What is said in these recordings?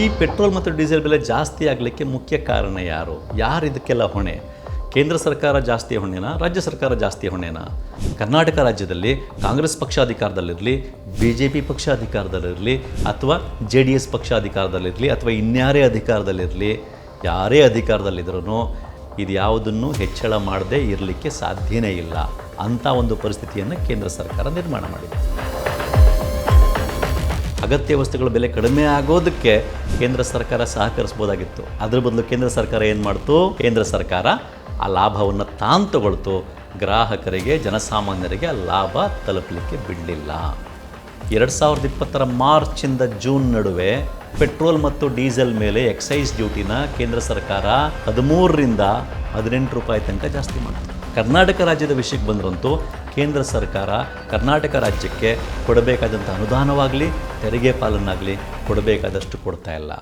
ಈ ಪೆಟ್ರೋಲ್ ಮತ್ತು ಡೀಸೆಲ್ ಬೆಲೆ ಜಾಸ್ತಿ ಆಗಲಿಕ್ಕೆ ಮುಖ್ಯ ಕಾರಣ ಯಾರು? ಯಾರು ಇದಕ್ಕೆಲ್ಲ ಹೊಣೆ? ಕೇಂದ್ರ ಸರ್ಕಾರ ಜಾಸ್ತಿ ಹೊಣೆನಾ? ರಾಜ್ಯ ಸರ್ಕಾರ ಜಾಸ್ತಿ ಹೊಣೆನಾ? ಕರ್ನಾಟಕ ರಾಜ್ಯದಲ್ಲಿ ಕಾಂಗ್ರೆಸ್ ಪಕ್ಷ ಅಧಿಕಾರದಲ್ಲಿರಲಿ ಬಿ ಜೆ ಪಿ ಪಕ್ಷ ಅಧಿಕಾರದಲ್ಲಿರಲಿ ಅಥವಾ ಜೆ ಡಿ ಎಸ್ ಪಕ್ಷ ಅಧಿಕಾರದಲ್ಲಿರಲಿ ಅಥವಾ ಇನ್ಯಾರೇ ಅಧಿಕಾರದಲ್ಲಿರಲಿ, ಯಾರೇ ಅಧಿಕಾರದಲ್ಲಿದ್ರೂ ಇದು ಯಾವುದನ್ನು ಹೆಚ್ಚಳ ಮಾಡದೇ ಇರಲಿಕ್ಕೆ ಸಾಧ್ಯನೇ ಇಲ್ಲ. ಅಂಥ ಒಂದು ಪರಿಸ್ಥಿತಿಯನ್ನು ಕೇಂದ್ರ ಸರ್ಕಾರ ನಿರ್ಮಾಣ ಮಾಡಿದೆ. ಅಗತ್ಯ ವಸ್ತುಗಳ ಬೆಲೆ ಕಡಿಮೆ ಆಗೋದಕ್ಕೆ ಕೇಂದ್ರ ಸರ್ಕಾರ ಸಹಕರಿಸ್ಬೋದಾಗಿತ್ತು ಅದ್ರ ಬದಲು ಕೇಂದ್ರ ಸರ್ಕಾರ ಏನು ಮಾಡ್ತು? ಕೇಂದ್ರ ಸರ್ಕಾರ ಆ ಲಾಭವನ್ನು ತಾನು ತಗೊಳ್ತು. ಗ್ರಾಹಕರಿಗೆ, ಜನಸಾಮಾನ್ಯರಿಗೆ ಲಾಭ ತಲುಪಲಿಕ್ಕೆ ಬಿಡಲಿಲ್ಲ. ಎರಡು ಸಾವಿರದ ಇಪ್ಪತ್ತರ ಮಾರ್ಚಿಂದ ಜೂನ್ ನಡುವೆ ಪೆಟ್ರೋಲ್ ಮತ್ತು ಡೀಸೆಲ್ ಮೇಲೆ ಎಕ್ಸೈಸ್ ಡ್ಯೂಟಿನ ಕೇಂದ್ರ ಸರ್ಕಾರ ಹದಿಮೂರರಿಂದ ಹದಿನೆಂಟು ರೂಪಾಯಿ ತನಕ ಜಾಸ್ತಿ ಮಾಡಿತು. ಕರ್ನಾಟಕ ರಾಜ್ಯದ ವಿಷಯಕ್ಕೆ ಬಂದರಂತೂ ಕೇಂದ್ರ ಸರ್ಕಾರ ಕರ್ನಾಟಕ ರಾಜ್ಯಕ್ಕೆ ಕೊಡಬೇಕಾದಂಥ ಅನುದಾನವಾಗಲಿ, ತೆರಿಗೆ ಪಾಲನ್ನಾಗಲಿ ಕೊಡಬೇಕಾದಷ್ಟು ಕೊಡ್ತಾ ಇಲ್ಲ.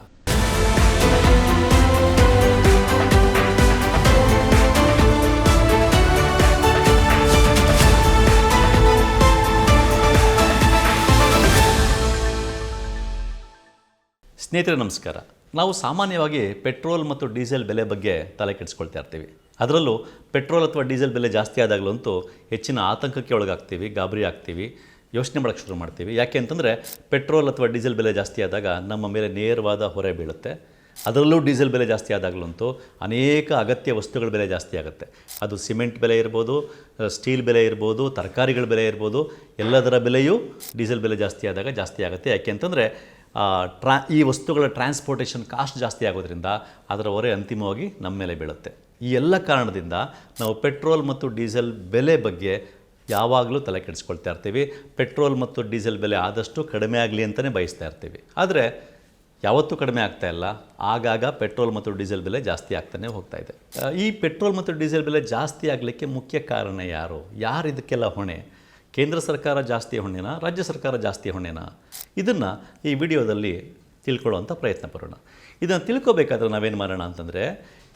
ಸ್ನೇಹಿತರೆ, ನಮಸ್ಕಾರ. ನಾವು ಸಾಮಾನ್ಯವಾಗಿ ಪೆಟ್ರೋಲ್ ಮತ್ತು ಡೀಸೆಲ್ ಬೆಲೆ ಬಗ್ಗೆ ತಲೆ ಕೆಡಿಸ್ಕೊಳ್ತಾ ಇರ್ತೀವಿ. ಅದರಲ್ಲೂ ಪೆಟ್ರೋಲ್ ಅಥವಾ ಡೀಸೆಲ್ ಬೆಲೆ ಜಾಸ್ತಿ ಆದಾಗಲಂತೂ ಹೆಚ್ಚಿನ ಆತಂಕಕ್ಕೆ ಒಳಗಾಗ್ತೀವಿ, ಗಾಬರಿ ಆಗ್ತೀವಿ, ಯೋಚನೆ ಮಾಡೋಕ್ಕೆ ಶುರು ಮಾಡ್ತೀವಿ. ಯಾಕೆ ಅಂತಂದರೆ ಪೆಟ್ರೋಲ್ ಅಥವಾ ಡೀಸೆಲ್ ಬೆಲೆ ಜಾಸ್ತಿ ಆದಾಗ ನಮ್ಮ ಮೇಲೆ ನೇರವಾದ ಹೊರೆ ಬೀಳುತ್ತೆ. ಅದರಲ್ಲೂ ಡೀಸೆಲ್ ಬೆಲೆ ಜಾಸ್ತಿ ಆದಾಗಲಂತೂ ಅನೇಕ ಅಗತ್ಯ ವಸ್ತುಗಳ ಬೆಲೆ ಜಾಸ್ತಿ ಆಗುತ್ತೆ. ಅದು ಸಿಮೆಂಟ್ ಬೆಲೆ ಇರ್ಬೋದು, ಸ್ಟೀಲ್ ಬೆಲೆ ಇರ್ಬೋದು, ತರಕಾರಿಗಳ ಬೆಲೆ ಇರ್ಬೋದು, ಎಲ್ಲದರ ಬೆಲೆಯೂ ಡೀಸೆಲ್ ಬೆಲೆ ಜಾಸ್ತಿ ಆದಾಗ ಜಾಸ್ತಿ ಆಗುತ್ತೆ. ಯಾಕೆ ಅಂತಂದರೆ ಟ್ರಾ, ಈ ವಸ್ತುಗಳ ಟ್ರಾನ್ಸ್ಪೋರ್ಟೇಷನ್ ಕಾಸ್ಟ್ ಜಾಸ್ತಿ ಆಗೋದ್ರಿಂದ ಅದರ ಹೊರೆ ಅಂತಿಮವಾಗಿ ನಮ್ಮ ಮೇಲೆ ಬೀಳುತ್ತೆ. ಈ ಎಲ್ಲ ಕಾರಣದಿಂದ ನಾವು ಪೆಟ್ರೋಲ್ ಮತ್ತು ಡೀಸೆಲ್ ಬೆಲೆ ಬಗ್ಗೆ ಯಾವಾಗಲೂ ತಲೆ ಕೆಡಿಸ್ಕೊಳ್ತಾ ಇರ್ತೀವಿ. ಪೆಟ್ರೋಲ್ ಮತ್ತು ಡೀಸೆಲ್ ಬೆಲೆ ಆದಷ್ಟು ಕಡಿಮೆ ಆಗಲಿ ಅಂತಲೇ ಬಯಸ್ತಾ ಇರ್ತೀವಿ. ಆದರೆ ಯಾವತ್ತೂ ಕಡಿಮೆ ಆಗ್ತಾ ಇಲ್ಲ. ಆಗಾಗ ಪೆಟ್ರೋಲ್ ಮತ್ತು ಡೀಸೆಲ್ ಬೆಲೆ ಜಾಸ್ತಿ ಆಗ್ತಾನೆ ಹೋಗ್ತಾ ಇದೆ. ಈ ಪೆಟ್ರೋಲ್ ಮತ್ತು ಡೀಸೆಲ್ ಬೆಲೆ ಜಾಸ್ತಿ ಆಗಲಿಕ್ಕೆ ಮುಖ್ಯ ಕಾರಣ ಯಾರು? ಯಾರು ಇದಕ್ಕೆಲ್ಲ ಹೊಣೆ? ಕೇಂದ್ರ ಸರ್ಕಾರ ಜಾಸ್ತಿ ಹೊಣೆನಾ? ರಾಜ್ಯ ಸರ್ಕಾರ ಜಾಸ್ತಿ ಹೊಣೆನಾ? ಇದನ್ನು ಈ ವಿಡಿಯೋದಲ್ಲಿ ತಿಳ್ಕೊಳ್ಳುವಂಥ ಪ್ರಯತ್ನ ಪಡೋಣ. ಇದನ್ನು ತಿಳ್ಕೊಬೇಕಾದ್ರೆ ನಾವೇನು ಮಾಡೋಣ ಅಂತಂದರೆ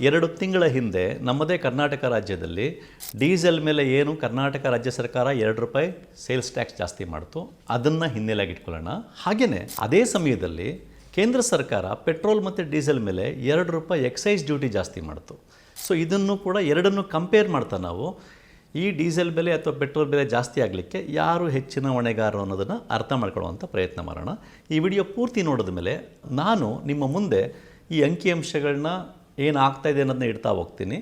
ಎರಡು ತಿಂಗಳ ಹಿಂದೆ ನಮ್ಮದೇ ಕರ್ನಾಟಕ ರಾಜ್ಯದಲ್ಲಿ ಡೀಸೆಲ್ ಮೇಲೆ ಏನು ಕರ್ನಾಟಕ ರಾಜ್ಯ ಸರ್ಕಾರ ಎರಡು ರೂಪಾಯಿ ಸೇಲ್ಸ್ ಟ್ಯಾಕ್ಸ್ ಜಾಸ್ತಿ ಮಾಡಿತು ಅದನ್ನು ಹಿನ್ನೆಲೆಯಾಗಿ ಇಟ್ಕೊಳ್ಳೋಣ. ಹಾಗೆಯೇ ಅದೇ ಸಮಯದಲ್ಲಿ ಕೇಂದ್ರ ಸರ್ಕಾರ ಪೆಟ್ರೋಲ್ ಮತ್ತು ಡೀಸೆಲ್ ಮೇಲೆ ಎರಡು ರೂಪಾಯಿ ಎಕ್ಸೈಸ್ ಡ್ಯೂಟಿ ಜಾಸ್ತಿ ಮಾಡಿತು. ಸೊ ಇದನ್ನು ಕೂಡ ಎರಡನ್ನು ಕಂಪೇರ್ ಮಾಡ್ತಾ ನಾವು. ಈ ಡೀಸೆಲ್ ಬೆಲೆ ಅಥವಾ ಪೆಟ್ರೋಲ್ ಬೆಲೆ ಜಾಸ್ತಿ ಆಗಲಿಕ್ಕೆ ಯಾರು ಹೆಚ್ಚಿನ ಹೊಣೆಗಾರರು ಅನ್ನೋದನ್ನು ಅರ್ಥ ಮಾಡ್ಕೊಳ್ಳುವಂಥ ಪ್ರಯತ್ನ ಮಾಡೋಣ. ಈ ವಿಡಿಯೋ ಪೂರ್ತಿ ನೋಡಿದ ಮೇಲೆ ನಾನು ನಿಮ್ಮ ಮುಂದೆ ಈ ಅಂಕಿಅಂಶಗಳನ್ನ ಏನು ಆಗ್ತಾ ಇದೆ ಅನ್ನೋದನ್ನ ಇಡ್ತಾ ಹೋಗ್ತೀನಿ.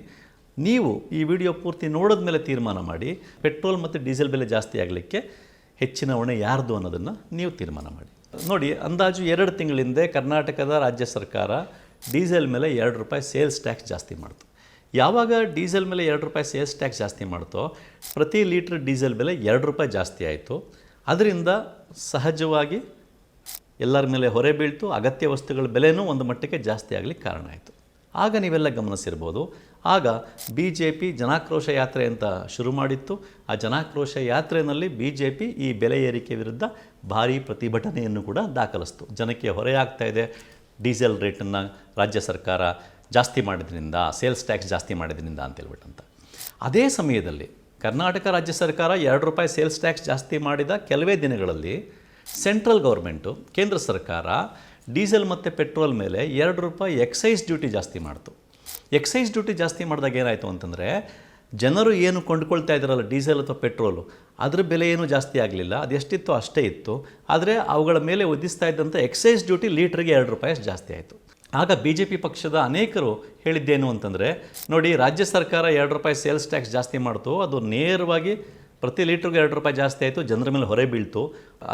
ನೀವು ಈ ವಿಡಿಯೋ ಪೂರ್ತಿ ನೋಡಿದ ಮೇಲೆ ತೀರ್ಮಾನ ಮಾಡಿ, ಪೆಟ್ರೋಲ್ ಮತ್ತು ಡೀಸೆಲ್ ಬೆಲೆ ಜಾಸ್ತಿ ಆಗಲಿಕ್ಕೆ ಹೆಚ್ಚಿನ ಹೊಣೆ ಯಾರ್ದು ಅನ್ನೋದನ್ನು ನೀವು ತೀರ್ಮಾನ ಮಾಡಿ. ನೋಡಿ, ಅಂದಾಜು ಎರಡು ತಿಂಗಳ ಹಿಂದೆ ಕರ್ನಾಟಕದ ರಾಜ್ಯ ಸರ್ಕಾರ ಡೀಸೆಲ್ ಮೇಲೆ ಎರಡು ರೂಪಾಯಿ ಸೇಲ್ಸ್ ಟ್ಯಾಕ್ಸ್ ಜಾಸ್ತಿ ಮಾಡ್ತು. ಯಾವಾಗ ಡೀಸೆಲ್ ಮೇಲೆ ಎರಡು ರೂಪಾಯಿ ಸೇಲ್ಸ್ ಟ್ಯಾಕ್ಸ್ ಜಾಸ್ತಿ ಮಾಡ್ತೋ, ಪ್ರತಿ ಲೀಟ್ರ್ ಡೀಸೆಲ್ ಬೆಲೆ ಎರಡು ರೂಪಾಯಿ ಜಾಸ್ತಿ ಆಯಿತು. ಅದರಿಂದ ಸಹಜವಾಗಿ ಎಲ್ಲರ ಮೇಲೆ ಹೊರೆ ಬೀಳ್ತು, ಅಗತ್ಯ ವಸ್ತುಗಳ ಬೆಲೆನೂ ಒಂದು ಮಟ್ಟಕ್ಕೆ ಜಾಸ್ತಿ ಆಗಲಿಕ್ಕೆ ಕಾರಣ ಆಯಿತು. ಆಗ ನೀವೆಲ್ಲ ಗಮನಿಸಿರ್ಬೋದು. ಆಗ ಬಿ ಜೆ ಪಿ ಜನಾಕ್ರೋಶ ಯಾತ್ರೆ ಅಂತ ಶುರು ಮಾಡಿತ್ತು. ಆ ಜನಾಕ್ರೋಶ ಯಾತ್ರೆಯಲ್ಲಿ ಬಿ ಜೆ ಪಿ ಈ ಬೆಲೆ ಏರಿಕೆ ವಿರುದ್ಧ ಭಾರೀ ಪ್ರತಿಭಟನೆಯನ್ನು ಕೂಡ ದಾಖಲಿಸ್ತು. ಜನಕ್ಕೆ ಹೊರೆಯಾಗ್ತಾ ಇದೆ. ಡೀಸೆಲ್ ರೇಟನ್ನು ರಾಜ್ಯ ಸರ್ಕಾರ ಜಾಸ್ತಿ ಮಾಡಿದ್ರಿಂದ, ಸೇಲ್ಸ್ ಟ್ಯಾಕ್ಸ್ ಜಾಸ್ತಿ ಮಾಡಿದ್ರಿಂದ ಅಂತೇಳ್ಬಿಟ್ಟಂತ ಅದೇ ಸಮಯದಲ್ಲಿ ಕರ್ನಾಟಕ ರಾಜ್ಯ ಸರ್ಕಾರ ಎರಡು ರೂಪಾಯಿ ಸೇಲ್ಸ್ ಟ್ಯಾಕ್ಸ್ ಜಾಸ್ತಿ ಮಾಡಿದ ಕೆಲವೇ ದಿನಗಳಲ್ಲಿ ಸೆಂಟ್ರಲ್ ಗೌರ್ಮೆಂಟು, ಕೇಂದ್ರ ಸರ್ಕಾರ ಡೀಸೆಲ್ ಮತ್ತು ಪೆಟ್ರೋಲ್ ಮೇಲೆ ಎರಡು ರೂಪಾಯಿ ಎಕ್ಸೈಸ್ ಡ್ಯೂಟಿ ಜಾಸ್ತಿ ಮಾಡ್ತು. ಎಕ್ಸೈಸ್ ಡ್ಯೂಟಿ ಜಾಸ್ತಿ ಮಾಡಿದಾಗ ಏನಾಯಿತು ಅಂತಂದರೆ, ಜನರು ಏನು ಕೊಂಡ್ಕೊಳ್ತಾ ಇದ್ದಾರಲ್ಲ, ಡೀಸೆಲ್ ಅಥವಾ ಪೆಟ್ರೋಲು, ಅದ್ರ ಬೆಲೆ ಏನೂ ಜಾಸ್ತಿ ಆಗಲಿಲ್ಲ ಅದೆಷ್ಟಿತ್ತು ಅಷ್ಟೇ ಇತ್ತು. ಆದರೆ ಅವುಗಳ ಮೇಲೆ ವಿಧಿಸ್ತಾ ಇದ್ದಂಥ ಎಕ್ಸೈಸ್ ಡ್ಯೂಟಿ ಲೀಟ್ರಿಗೆ ಎರಡು ರೂಪಾಯಿ ಜಾಸ್ತಿ ಆಯಿತು. ಆಗ ಬಿ ಜೆ ಪಿ ಪಕ್ಷದ ಅನೇಕರು ಹೇಳಿದ್ದೇನು ಅಂತಂದರೆ, ನೋಡಿ, ರಾಜ್ಯ ಸರ್ಕಾರ ಎರಡು ರೂಪಾಯಿ ಸೇಲ್ಸ್ ಟ್ಯಾಕ್ಸ್ ಜಾಸ್ತಿ ಮಾಡ್ತು, ಅದು ನೇರವಾಗಿ ಪ್ರತಿ ಲೀಟ್ರಿಗೆ ಎರಡು ರೂಪಾಯಿ ಜಾಸ್ತಿ ಆಯಿತು, ಜನರ ಮೇಲೆ ಹೊರೆ ಬೀಳ್ತು.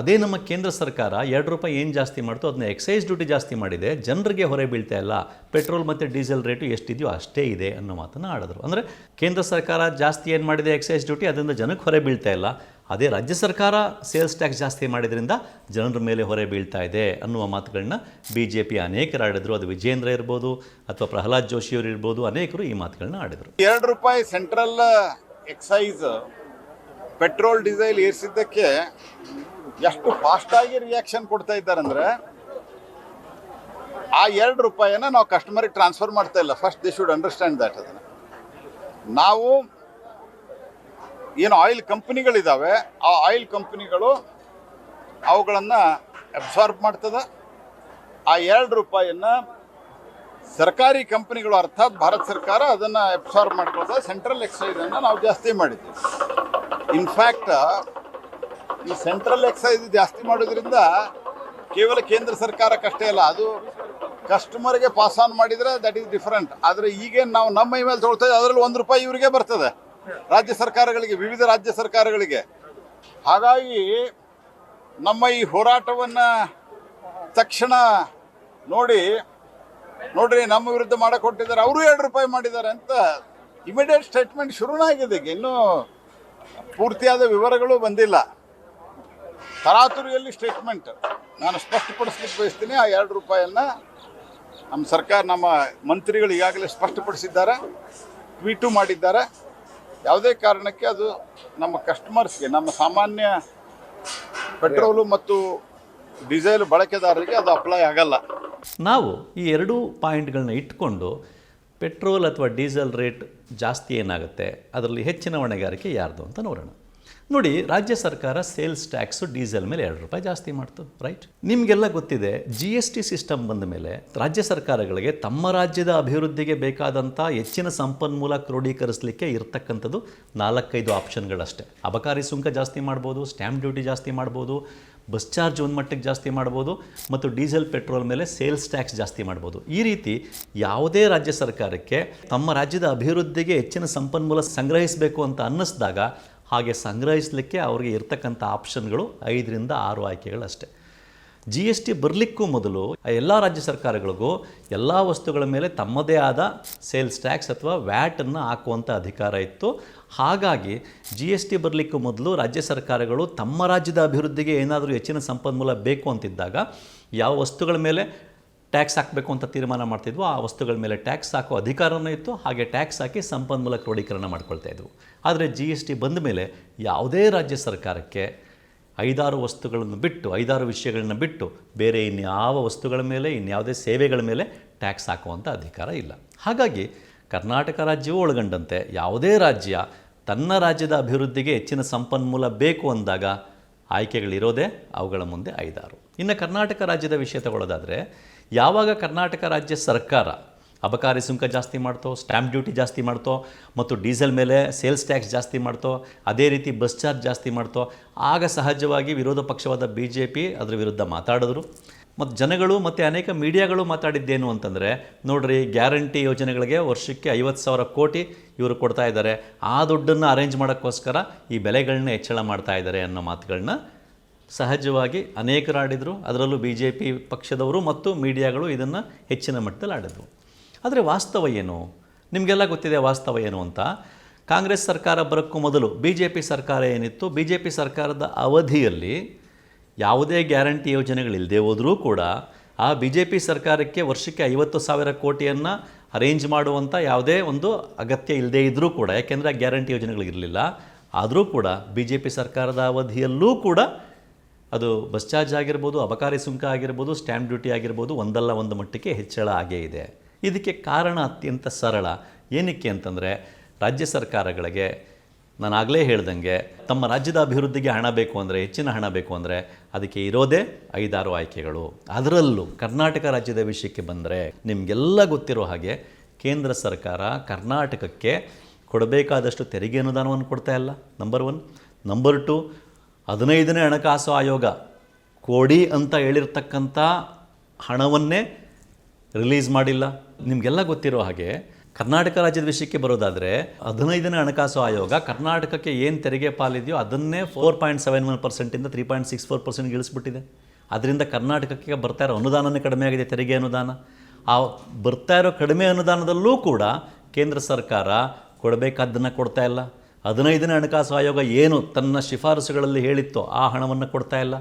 ಅದೇ ನಮ್ಮ ಕೇಂದ್ರ ಸರ್ಕಾರ ಎರಡು ರೂಪಾಯಿ ಏನು ಜಾಸ್ತಿ ಮಾಡ್ತು ಅದನ್ನ ಎಕ್ಸೈಸ್ ಡ್ಯೂಟಿ ಜಾಸ್ತಿ ಮಾಡಿದೆ. ಜನರಿಗೆ ಹೊರೆ ಬೀಳ್ತಾ ಇಲ್ಲ. ಪೆಟ್ರೋಲ್ ಮತ್ತು ಡೀಸೆಲ್ ರೇಟು ಎಷ್ಟಿದೆಯೋ ಅಷ್ಟೇ ಇದೆ ಅನ್ನೋ ಮಾತನ್ನು ಆಡಿದ್ರು. ಅಂದರೆ ಕೇಂದ್ರ ಸರ್ಕಾರ ಜಾಸ್ತಿ ಏನು ಮಾಡಿದೆ ಎಕ್ಸೈಸ್ ಡ್ಯೂಟಿ, ಅದರಿಂದ ಜನಕ್ಕೆ ಹೊರೆ ಬೀಳ್ತಾ ಇಲ್ಲ. ಅದೇ ರಾಜ್ಯ ಸರ್ಕಾರ ಸೇಲ್ಸ್ ಟ್ಯಾಕ್ಸ್ ಜಾಸ್ತಿ ಮಾಡಿದ್ರಿಂದ ಜನರ ಮೇಲೆ ಹೊರೆ ಬೀಳ್ತಾ ಇದೆ ಅನ್ನುವ ಮಾತುಗಳನ್ನ ಬಿ ಜೆ ಪಿ ಅನೇಕರು ಆಡಿದ್ರು. ಅದು ವಿಜೇಂದ್ರ ಇರ್ಬೋದು ಅಥವಾ ಪ್ರಹ್ಲಾದ್ ಜೋಶಿಯವರು ಇರ್ಬೋದು, ಅನೇಕರು ಈ ಮಾತುಗಳನ್ನ ಆಡಿದರು. ಎರಡು ರೂಪಾಯಿ ಸೆಂಟ್ರಲ್ ಎಕ್ಸೈಸ್ ಪೆಟ್ರೋಲ್, ಡೀಸೆಲ್ ಏರಿಸಿದ್ದಕ್ಕೆ ಎಷ್ಟು ಫಾಸ್ಟ್ ಆಗಿ ರಿಯಾಕ್ಷನ್ ಕೊಡ್ತಾ ಇದ್ದಾರಂದ್ರೆ, ಆ ಎರಡು ರೂಪಾಯಿನ ನಾವು ಕಸ್ಟಮರಿಗೆ ಟ್ರಾನ್ಸ್ಫರ್ ಮಾಡ್ತಾ ಇಲ್ಲ. First the should understand that ಅದನ್ನ. ನಾವು ಏನು ಆಯಿಲ್ ಕಂಪ್ನಿಗಳಿದ್ದಾವೆ ಆ ಆಯಿಲ್ ಕಂಪ್ನಿಗಳು ಅವುಗಳನ್ನು ಅಬ್ಸಾರ್ಬ್ ಮಾಡ್ತದ. ಆ ಎರಡು ರೂಪಾಯಿಯನ್ನು ಸರ್ಕಾರಿ ಕಂಪನಿಗಳು ಅರ್ಥಾತ್ ಭಾರತ ಸರ್ಕಾರ ಅದನ್ನ ಅಬ್ಸಾರ್ಬ್ ಮಾಡ್ಕೊಳ್ತಾ ಸೆಂಟ್ರಲ್ ಎಕ್ಸೈಸ್ ಅನ್ನ ನಾವು ಜಾಸ್ತಿ ಮಾಡಿದ್ದೀವಿ. ಇನ್ಫ್ಯಾಕ್ಟ್ ಈ ಸೆಂಟ್ರಲ್ ಎಕ್ಸೈಸ್ ಜಾಸ್ತಿ ಮಾಡೋದ್ರಿಂದ ಕೇವಲ ಕೇಂದ್ರ ಸರ್ಕಾರಕ್ಕಷ್ಟೇ ಅಲ್ಲ, ಅದು ಕಸ್ಟಮರ್ಗೆ ಪಾಸ್ ಆನ್ ಮಾಡಿದ್ರೆ ದಟ್ ಈಸ್ ಡಿಫ್ರೆಂಟ್ ಆದರೆ ಈಗೇನು ನಾವು ನಮ್ಮ ಮೇಲೆ ತೊಗೊಳ್ತಾ ಇದ್ದೀವಿ, ಅದರಲ್ಲಿ ಒಂದು ರೂಪಾಯಿ ಇವರಿಗೆ ಬರ್ತದೆ. ರಾಜ್ಯ ಸರ್ಕಾರಗಳಿಗೆ, ವಿವಿಧ ರಾಜ್ಯ ಸರ್ಕಾರಗಳಿಗೆ. ಹಾಗಾಗಿ ನಮ್ಮ ಈ ಹೋರಾಟವನ್ನು ತಕ್ಷಣ ನೋಡಿ, ನೋಡ್ರಿ, ನಮ್ಮ ವಿರುದ್ಧ ಮಾಡಿಕೊಟ್ಟಿದ್ದಾರೆ, ಅವರು ಎರಡು ರೂಪಾಯಿ ಮಾಡಿದ್ದಾರೆ ಅಂತ ಇಮಿಡಿಯೇಟ್ ಸ್ಟೇಟ್ಮೆಂಟ್ ಶುರುನಾಗಿದೆ ಈಗ. ಇನ್ನೂ ಪೂರ್ತಿಯಾದ ವಿವರಗಳು ಬಂದಿಲ್ಲ. ತರಾತುರಿಯಲ್ಲಿ ಸ್ಟೇಟ್ಮೆಂಟ್ ನಾನು ಸ್ಪಷ್ಟಪಡಿಸ್ಲಿಕ್ಕೆ ಬಯಸ್ತೀನಿ, ಆ ಎರಡು ರೂಪಾಯಿಯನ್ನ ನಮ್ಮ ಸರ್ಕಾರ, ನಮ್ಮ ಮಂತ್ರಿಗಳು ಈಗಾಗಲೇ ಸ್ಪಷ್ಟಪಡಿಸಿದ್ದಾರೆ, ಟ್ವೀಟು ಮಾಡಿದ್ದಾರೆ. ಯಾವುದೇ ಕಾರಣಕ್ಕೆ ಅದು ನಮ್ಮ ಕಸ್ಟಮರ್ಸ್ಗೆ ನಮ್ಮ ಸಾಮಾನ್ಯ ಪೆಟ್ರೋಲು ಮತ್ತು ಡೀಸೆಲ್ ಬಳಕೆದಾರರಿಗೆ ಅದು ಅಪ್ಲೈ ಆಗಲ್ಲ. ನಾವು ಈ ಎರಡೂ ಪಾಯಿಂಟ್ಗಳನ್ನ ಇಟ್ಕೊಂಡು ಪೆಟ್ರೋಲ್ ಅಥವಾ ಡೀಸೆಲ್ ರೇಟ್ ಜಾಸ್ತಿ ಏನಾಗುತ್ತೆ? ಅದರಲ್ಲಿ ಹೆಚ್ಚಿನ ಹೊಣೆಗಾರಿಕೆ ಯಾರ್ದು ಅಂತ ನೋಡೋಣ. ನೋಡಿ, ರಾಜ್ಯ ಸರ್ಕಾರ ಸೇಲ್ಸ್ ಟ್ಯಾಕ್ಸು ಡೀಸೆಲ್ ಮೇಲೆ ಎರಡು ರೂಪಾಯಿ ಜಾಸ್ತಿ ಮಾಡ್ತು, ರೈಟ್? ನಿಮಗೆಲ್ಲ ಗೊತ್ತಿದೆ ಜಿ ಎಸ್ ಟಿ ಸಿಸ್ಟಮ್ ಬಂದ ಮೇಲೆ ರಾಜ್ಯ ಸರ್ಕಾರಗಳಿಗೆ ತಮ್ಮ ರಾಜ್ಯದ ಅಭಿವೃದ್ಧಿಗೆ ಬೇಕಾದಂಥ ಹೆಚ್ಚಿನ ಸಂಪನ್ಮೂಲ ಕ್ರೋಢೀಕರಿಸಲಿಕ್ಕೆ ಇರತಕ್ಕಂಥದ್ದು ನಾಲ್ಕೈದು ಆಪ್ಷನ್ಗಳಷ್ಟೇ ಅಬಕಾರಿ ಸುಂಕ ಜಾಸ್ತಿ ಮಾಡ್ಬೋದು ಸ್ಟ್ಯಾಂಪ್ ಡ್ಯೂಟಿ ಜಾಸ್ತಿ ಮಾಡ್ಬೋದು ಬಸ್ ಚಾರ್ಜ್ ಒಂದು ಮಟ್ಟಕ್ಕೆ ಜಾಸ್ತಿ ಮಾಡ್ಬೋದು ಮತ್ತು ಡೀಸೆಲ್, ಪೆಟ್ರೋಲ್ ಮೇಲೆ ಸೇಲ್ಸ್ ಟ್ಯಾಕ್ಸ್ ಜಾಸ್ತಿ ಮಾಡ್ಬೋದು. ಈ ರೀತಿ ಯಾವುದೇ ರಾಜ್ಯ ಸರ್ಕಾರಕ್ಕೆ ತಮ್ಮ ರಾಜ್ಯದ ಅಭಿವೃದ್ಧಿಗೆ ಹೆಚ್ಚಿನ ಸಂಪನ್ಮೂಲ ಸಂಗ್ರಹಿಸಬೇಕು ಅಂತ ಅನ್ನಿಸಿದಾಗ ಹಾಗೆ ಸಂಗ್ರಹಿಸಲಿಕ್ಕೆ ಅವರಿಗೆ ಇರ್ತಕ್ಕಂಥ ಆಪ್ಷನ್ಗಳು ಐದರಿಂದ ಆರು ಆಯ್ಕೆಗಳಷ್ಟೇ. ಜಿ ಎಸ್ ಟಿ ಬರಲಿಕ್ಕೂ ಮೊದಲು ಎಲ್ಲ ರಾಜ್ಯ ಸರ್ಕಾರಗಳಿಗೂ ಎಲ್ಲ ವಸ್ತುಗಳ ಮೇಲೆ ತಮ್ಮದೇ ಆದ ಸೇಲ್ಸ್ ಟ್ಯಾಕ್ಸ್ ಅಥವಾ ವ್ಯಾಟನ್ನು ಹಾಕುವಂಥ ಅಧಿಕಾರ ಇತ್ತು. ಹಾಗಾಗಿ ಜಿ ಎಸ್ ಟಿ ಬರಲಿಕ್ಕೂ ಮೊದಲು ರಾಜ್ಯ ಸರ್ಕಾರಗಳು ತಮ್ಮ ರಾಜ್ಯದ ಅಭಿವೃದ್ಧಿಗೆ ಏನಾದರೂ ಹೆಚ್ಚಿನ ಸಂಪನ್ಮೂಲ ಬೇಕು ಅಂತಿದ್ದಾಗ ಯಾವ ವಸ್ತುಗಳ ಮೇಲೆ ಟ್ಯಾಕ್ಸ್ ಹಾಕಬೇಕು ಅಂತ ತೀರ್ಮಾನ ಮಾಡ್ತಿದ್ವು ಆ ವಸ್ತುಗಳ ಮೇಲೆ ಟ್ಯಾಕ್ಸ್ ಹಾಕೋ ಅಧಿಕಾರನೂ ಇತ್ತು, ಹಾಗೆ ಟ್ಯಾಕ್ಸ್ ಹಾಕಿ ಸಂಪನ್ಮೂಲ ಕ್ರೋಢೀಕರಣ ಮಾಡ್ಕೊಳ್ತಾ ಇದ್ವು. ಆದರೆ ಜಿ ಎಸ್ ಟಿ ಬಂದ ಮೇಲೆ ಯಾವುದೇ ರಾಜ್ಯ ಸರ್ಕಾರಕ್ಕೆ ಐದಾರು ವಸ್ತುಗಳನ್ನು ಬಿಟ್ಟು, ಐದಾರು ವಿಷಯಗಳನ್ನ ಬಿಟ್ಟು ಬೇರೆ ಇನ್ಯಾವ ವಸ್ತುಗಳ ಮೇಲೆ, ಇನ್ಯಾವುದೇ ಸೇವೆಗಳ ಮೇಲೆ ಟ್ಯಾಕ್ಸ್ ಹಾಕುವಂಥ ಅಧಿಕಾರ ಇಲ್ಲ. ಹಾಗಾಗಿ ಕರ್ನಾಟಕ ರಾಜ್ಯವೂ ಒಳಗೊಂಡಂತೆ ಯಾವುದೇ ರಾಜ್ಯ ತನ್ನ ರಾಜ್ಯದ ಅಭಿವೃದ್ಧಿಗೆ ಹೆಚ್ಚಿನ ಸಂಪನ್ಮೂಲ ಬೇಕು ಅಂದಾಗ ಆಯ್ಕೆಗಳಿರೋದೇ ಅವುಗಳ ಮುಂದೆ ಐದಾರು. ಇನ್ನು ಕರ್ನಾಟಕ ರಾಜ್ಯದ ವಿಷಯ ತಗೊಳ್ಳೋದಾದರೆ, ಯಾವಾಗ ಕರ್ನಾಟಕ ರಾಜ್ಯ ಸರ್ಕಾರ ಅಬಕಾರಿ ಸುಂಕ ಜಾಸ್ತಿ ಮಾಡ್ತೋ, ಸ್ಟ್ಯಾಂಪ್ ಡ್ಯೂಟಿ ಜಾಸ್ತಿ ಮಾಡ್ತೋ ಮತ್ತು ಡೀಸೆಲ್ ಮೇಲೆ ಸೇಲ್ಸ್ ಟ್ಯಾಕ್ಸ್ ಜಾಸ್ತಿ ಮಾಡ್ತೋ, ಅದೇ ರೀತಿ ಬಸ್ ಚಾರ್ಜ್ ಜಾಸ್ತಿ ಮಾಡ್ತೋ, ಆಗ ಸಹಜವಾಗಿ ವಿರೋಧ ಪಕ್ಷವಾದ ಬಿ ಜೆ ಪಿ ಅದರ ವಿರುದ್ಧ ಮಾತಾಡಿದ್ರು. ಮತ್ತು ಜನಗಳು ಮತ್ತು ಅನೇಕ ಮೀಡಿಯಾಗಳು ಮಾತಾಡಿದ್ದೇನು ಅಂತಂದರೆ, ನೋಡ್ರಿ ಗ್ಯಾರಂಟಿ ಯೋಜನೆಗಳಿಗೆ ವರ್ಷಕ್ಕೆ ಐವತ್ತು ಸಾವಿರ ಕೋಟಿ ಇವರು ಕೊಡ್ತಾ ಇದ್ದಾರೆ. ಆ ದುಡ್ಡನ್ನು ಅರೇಂಜ್ ಮಾಡೋಕ್ಕೋಸ್ಕರ ಈ ಬೆಲೆಗಳನ್ನ ಹೆಚ್ಚಳ ಮಾಡ್ತಾ ಇದ್ದಾರೆ ಅನ್ನೋ ಮಾತುಗಳನ್ನ ಸಹಜವಾಗಿ ಅನೇಕರು ಆಡಿದರು. ಅದರಲ್ಲೂ ಬಿ ಜೆ ಪಿ ಪಕ್ಷದವರು ಮತ್ತು ಮೀಡಿಯಾಗಳು ಇದನ್ನು ಹೆಚ್ಚಿನ ಮಟ್ಟದಲ್ಲಿ ಆಡಿದ್ರು. ಆದರೆ ವಾಸ್ತವ ಏನು? ನಿಮಗೆಲ್ಲ ಗೊತ್ತಿದೆ ವಾಸ್ತವ ಏನು ಅಂತ? ಕಾಂಗ್ರೆಸ್ ಸರ್ಕಾರ ಬರೋಕ್ಕೂ ಮೊದಲು ಬಿ ಜೆ ಪಿ ಸರ್ಕಾರ ಏನಿತ್ತು? ಬಿ ಜೆ ಪಿ ಸರ್ಕಾರದ ಅವಧಿಯಲ್ಲಿ ಯಾವುದೇ ಗ್ಯಾರಂಟಿ ಯೋಜನೆಗಳಿಲ್ಲದೆ ಹೋದರೂ ಕೂಡ ಆ ಬಿ ಜೆ ಪಿ ಸರ್ಕಾರಕ್ಕೆ ವರ್ಷಕ್ಕೆ ಐವತ್ತು ಸಾವಿರ ಕೋಟಿಯನ್ನು ಅರೇಂಜ್ ಮಾಡುವಂಥ ಯಾವುದೇ ಒಂದು ಅಗತ್ಯ ಇಲ್ಲದೇ ಇದ್ದರೂ ಕೂಡ, ಯಾಕೆಂದರೆ ಆ ಗ್ಯಾರಂಟಿ ಯೋಜನೆಗಳಿರಲಿಲ್ಲ, ಆದರೂ ಕೂಡ ಬಿ ಜೆ ಪಿ ಸರ್ಕಾರದ ಅವಧಿಯಲ್ಲೂ ಕೂಡ ಅದು ಬಸ್ ಚಾರ್ಜ್ ಆಗಿರ್ಬೋದು, ಅಬಕಾರಿ ಸುಂಕ ಆಗಿರ್ಬೋದು, ಸ್ಟ್ಯಾಂಪ್ ಡ್ಯೂಟಿ ಆಗಿರ್ಬೋದು, ಒಂದಲ್ಲ ಒಂದು ಮಟ್ಟಕ್ಕೆ ಹೆಚ್ಚಳ ಆಗೇ ಇದೆ. ಇದಕ್ಕೆ ಕಾರಣ ಅತ್ಯಂತ ಸರಳ. ಏನಕ್ಕೆ ಅಂತಂದರೆ, ರಾಜ್ಯ ಸರ್ಕಾರಗಳಿಗೆ ನಾನು ಆಗಲೇ ಹೇಳ್ದಂಗೆ, ತಮ್ಮ ರಾಜ್ಯದ ಅಭಿವೃದ್ಧಿಗೆ ಹಣ ಬೇಕು ಅಂದರೆ, ಹೆಚ್ಚಿನ ಹಣ ಬೇಕು ಅಂದರೆ, ಅದಕ್ಕೆ ಇರೋದೇ ಐದಾರು ಆಯ್ಕೆಗಳು. ಅದರಲ್ಲೂ ಕರ್ನಾಟಕ ರಾಜ್ಯದ ವಿಷಯಕ್ಕೆ ಬಂದರೆ, ನಿಮಗೆಲ್ಲ ಗೊತ್ತಿರೋ ಹಾಗೆ ಕೇಂದ್ರ ಸರ್ಕಾರ ಕರ್ನಾಟಕಕ್ಕೆ ಕೊಡಬೇಕಾದಷ್ಟು ತೆರಿಗೆ ಅನುದಾನವನ್ನು ಕೊಡ್ತಾ ಇಲ್ಲ ನಂಬರ್ ಒನ್ ನಂಬರ್ ಟು ಹದಿನೈದನೇ ಹಣಕಾಸು ಆಯೋಗ ಕೊಡಿ ಅಂತ ಹೇಳಿರ್ತಕ್ಕಂಥ ಹಣವನ್ನೇ ರಿಲೀಸ್ ಮಾಡಿಲ್ಲ. ನಿಮಗೆಲ್ಲ ಗೊತ್ತಿರೋ ಹಾಗೆ ಕರ್ನಾಟಕ ರಾಜ್ಯದ ವಿಷಯಕ್ಕೆ ಬರೋದಾದರೆ ಹದಿನೈದನೇ ಹಣಕಾಸು ಆಯೋಗ ಕರ್ನಾಟಕಕ್ಕೆ ಏನು ತೆರಿಗೆ ಪಾಲಿದೆಯೋ ಅದನ್ನೇ ಫೋರ್ ಪಾಯಿಂಟ್ ಸೆವೆನ್ ಒನ್ ಪರ್ಸೆಂಟಿಂದ ತ್ರೀ ಪಾಯಿಂಟ್ ಸಿಕ್ಸ್ ಫೋರ್ ಪರ್ಸೆಂಟ್ಗೆ ಇಳಿಸ್ಬಿಟ್ಟಿದೆ. ಅದರಿಂದ ಕರ್ನಾಟಕಕ್ಕೆ ಬರ್ತಾ ಇರೋ ಅನುದಾನವೇ ಕಡಿಮೆ ಆಗಿದೆ, ತೆರಿಗೆ ಅನುದಾನ. ಆ ಬರ್ತಾ ಇರೋ ಕಡಿಮೆ ಅನುದಾನದಲ್ಲೂ ಕೂಡ ಕೇಂದ್ರ ಸರ್ಕಾರ ಕೊಡಬೇಕಾದ್ದನ್ನು ಕೊಡ್ತಾ ಇಲ್ಲ. ಹದಿನೈದನೇ ಹಣಕಾಸು ಆಯೋಗ ಏನು ತನ್ನ ಶಿಫಾರಸುಗಳಲ್ಲಿ ಹೇಳಿತ್ತೋ ಆ ಹಣವನ್ನು ಕೊಡ್ತಾ ಇಲ್ಲ.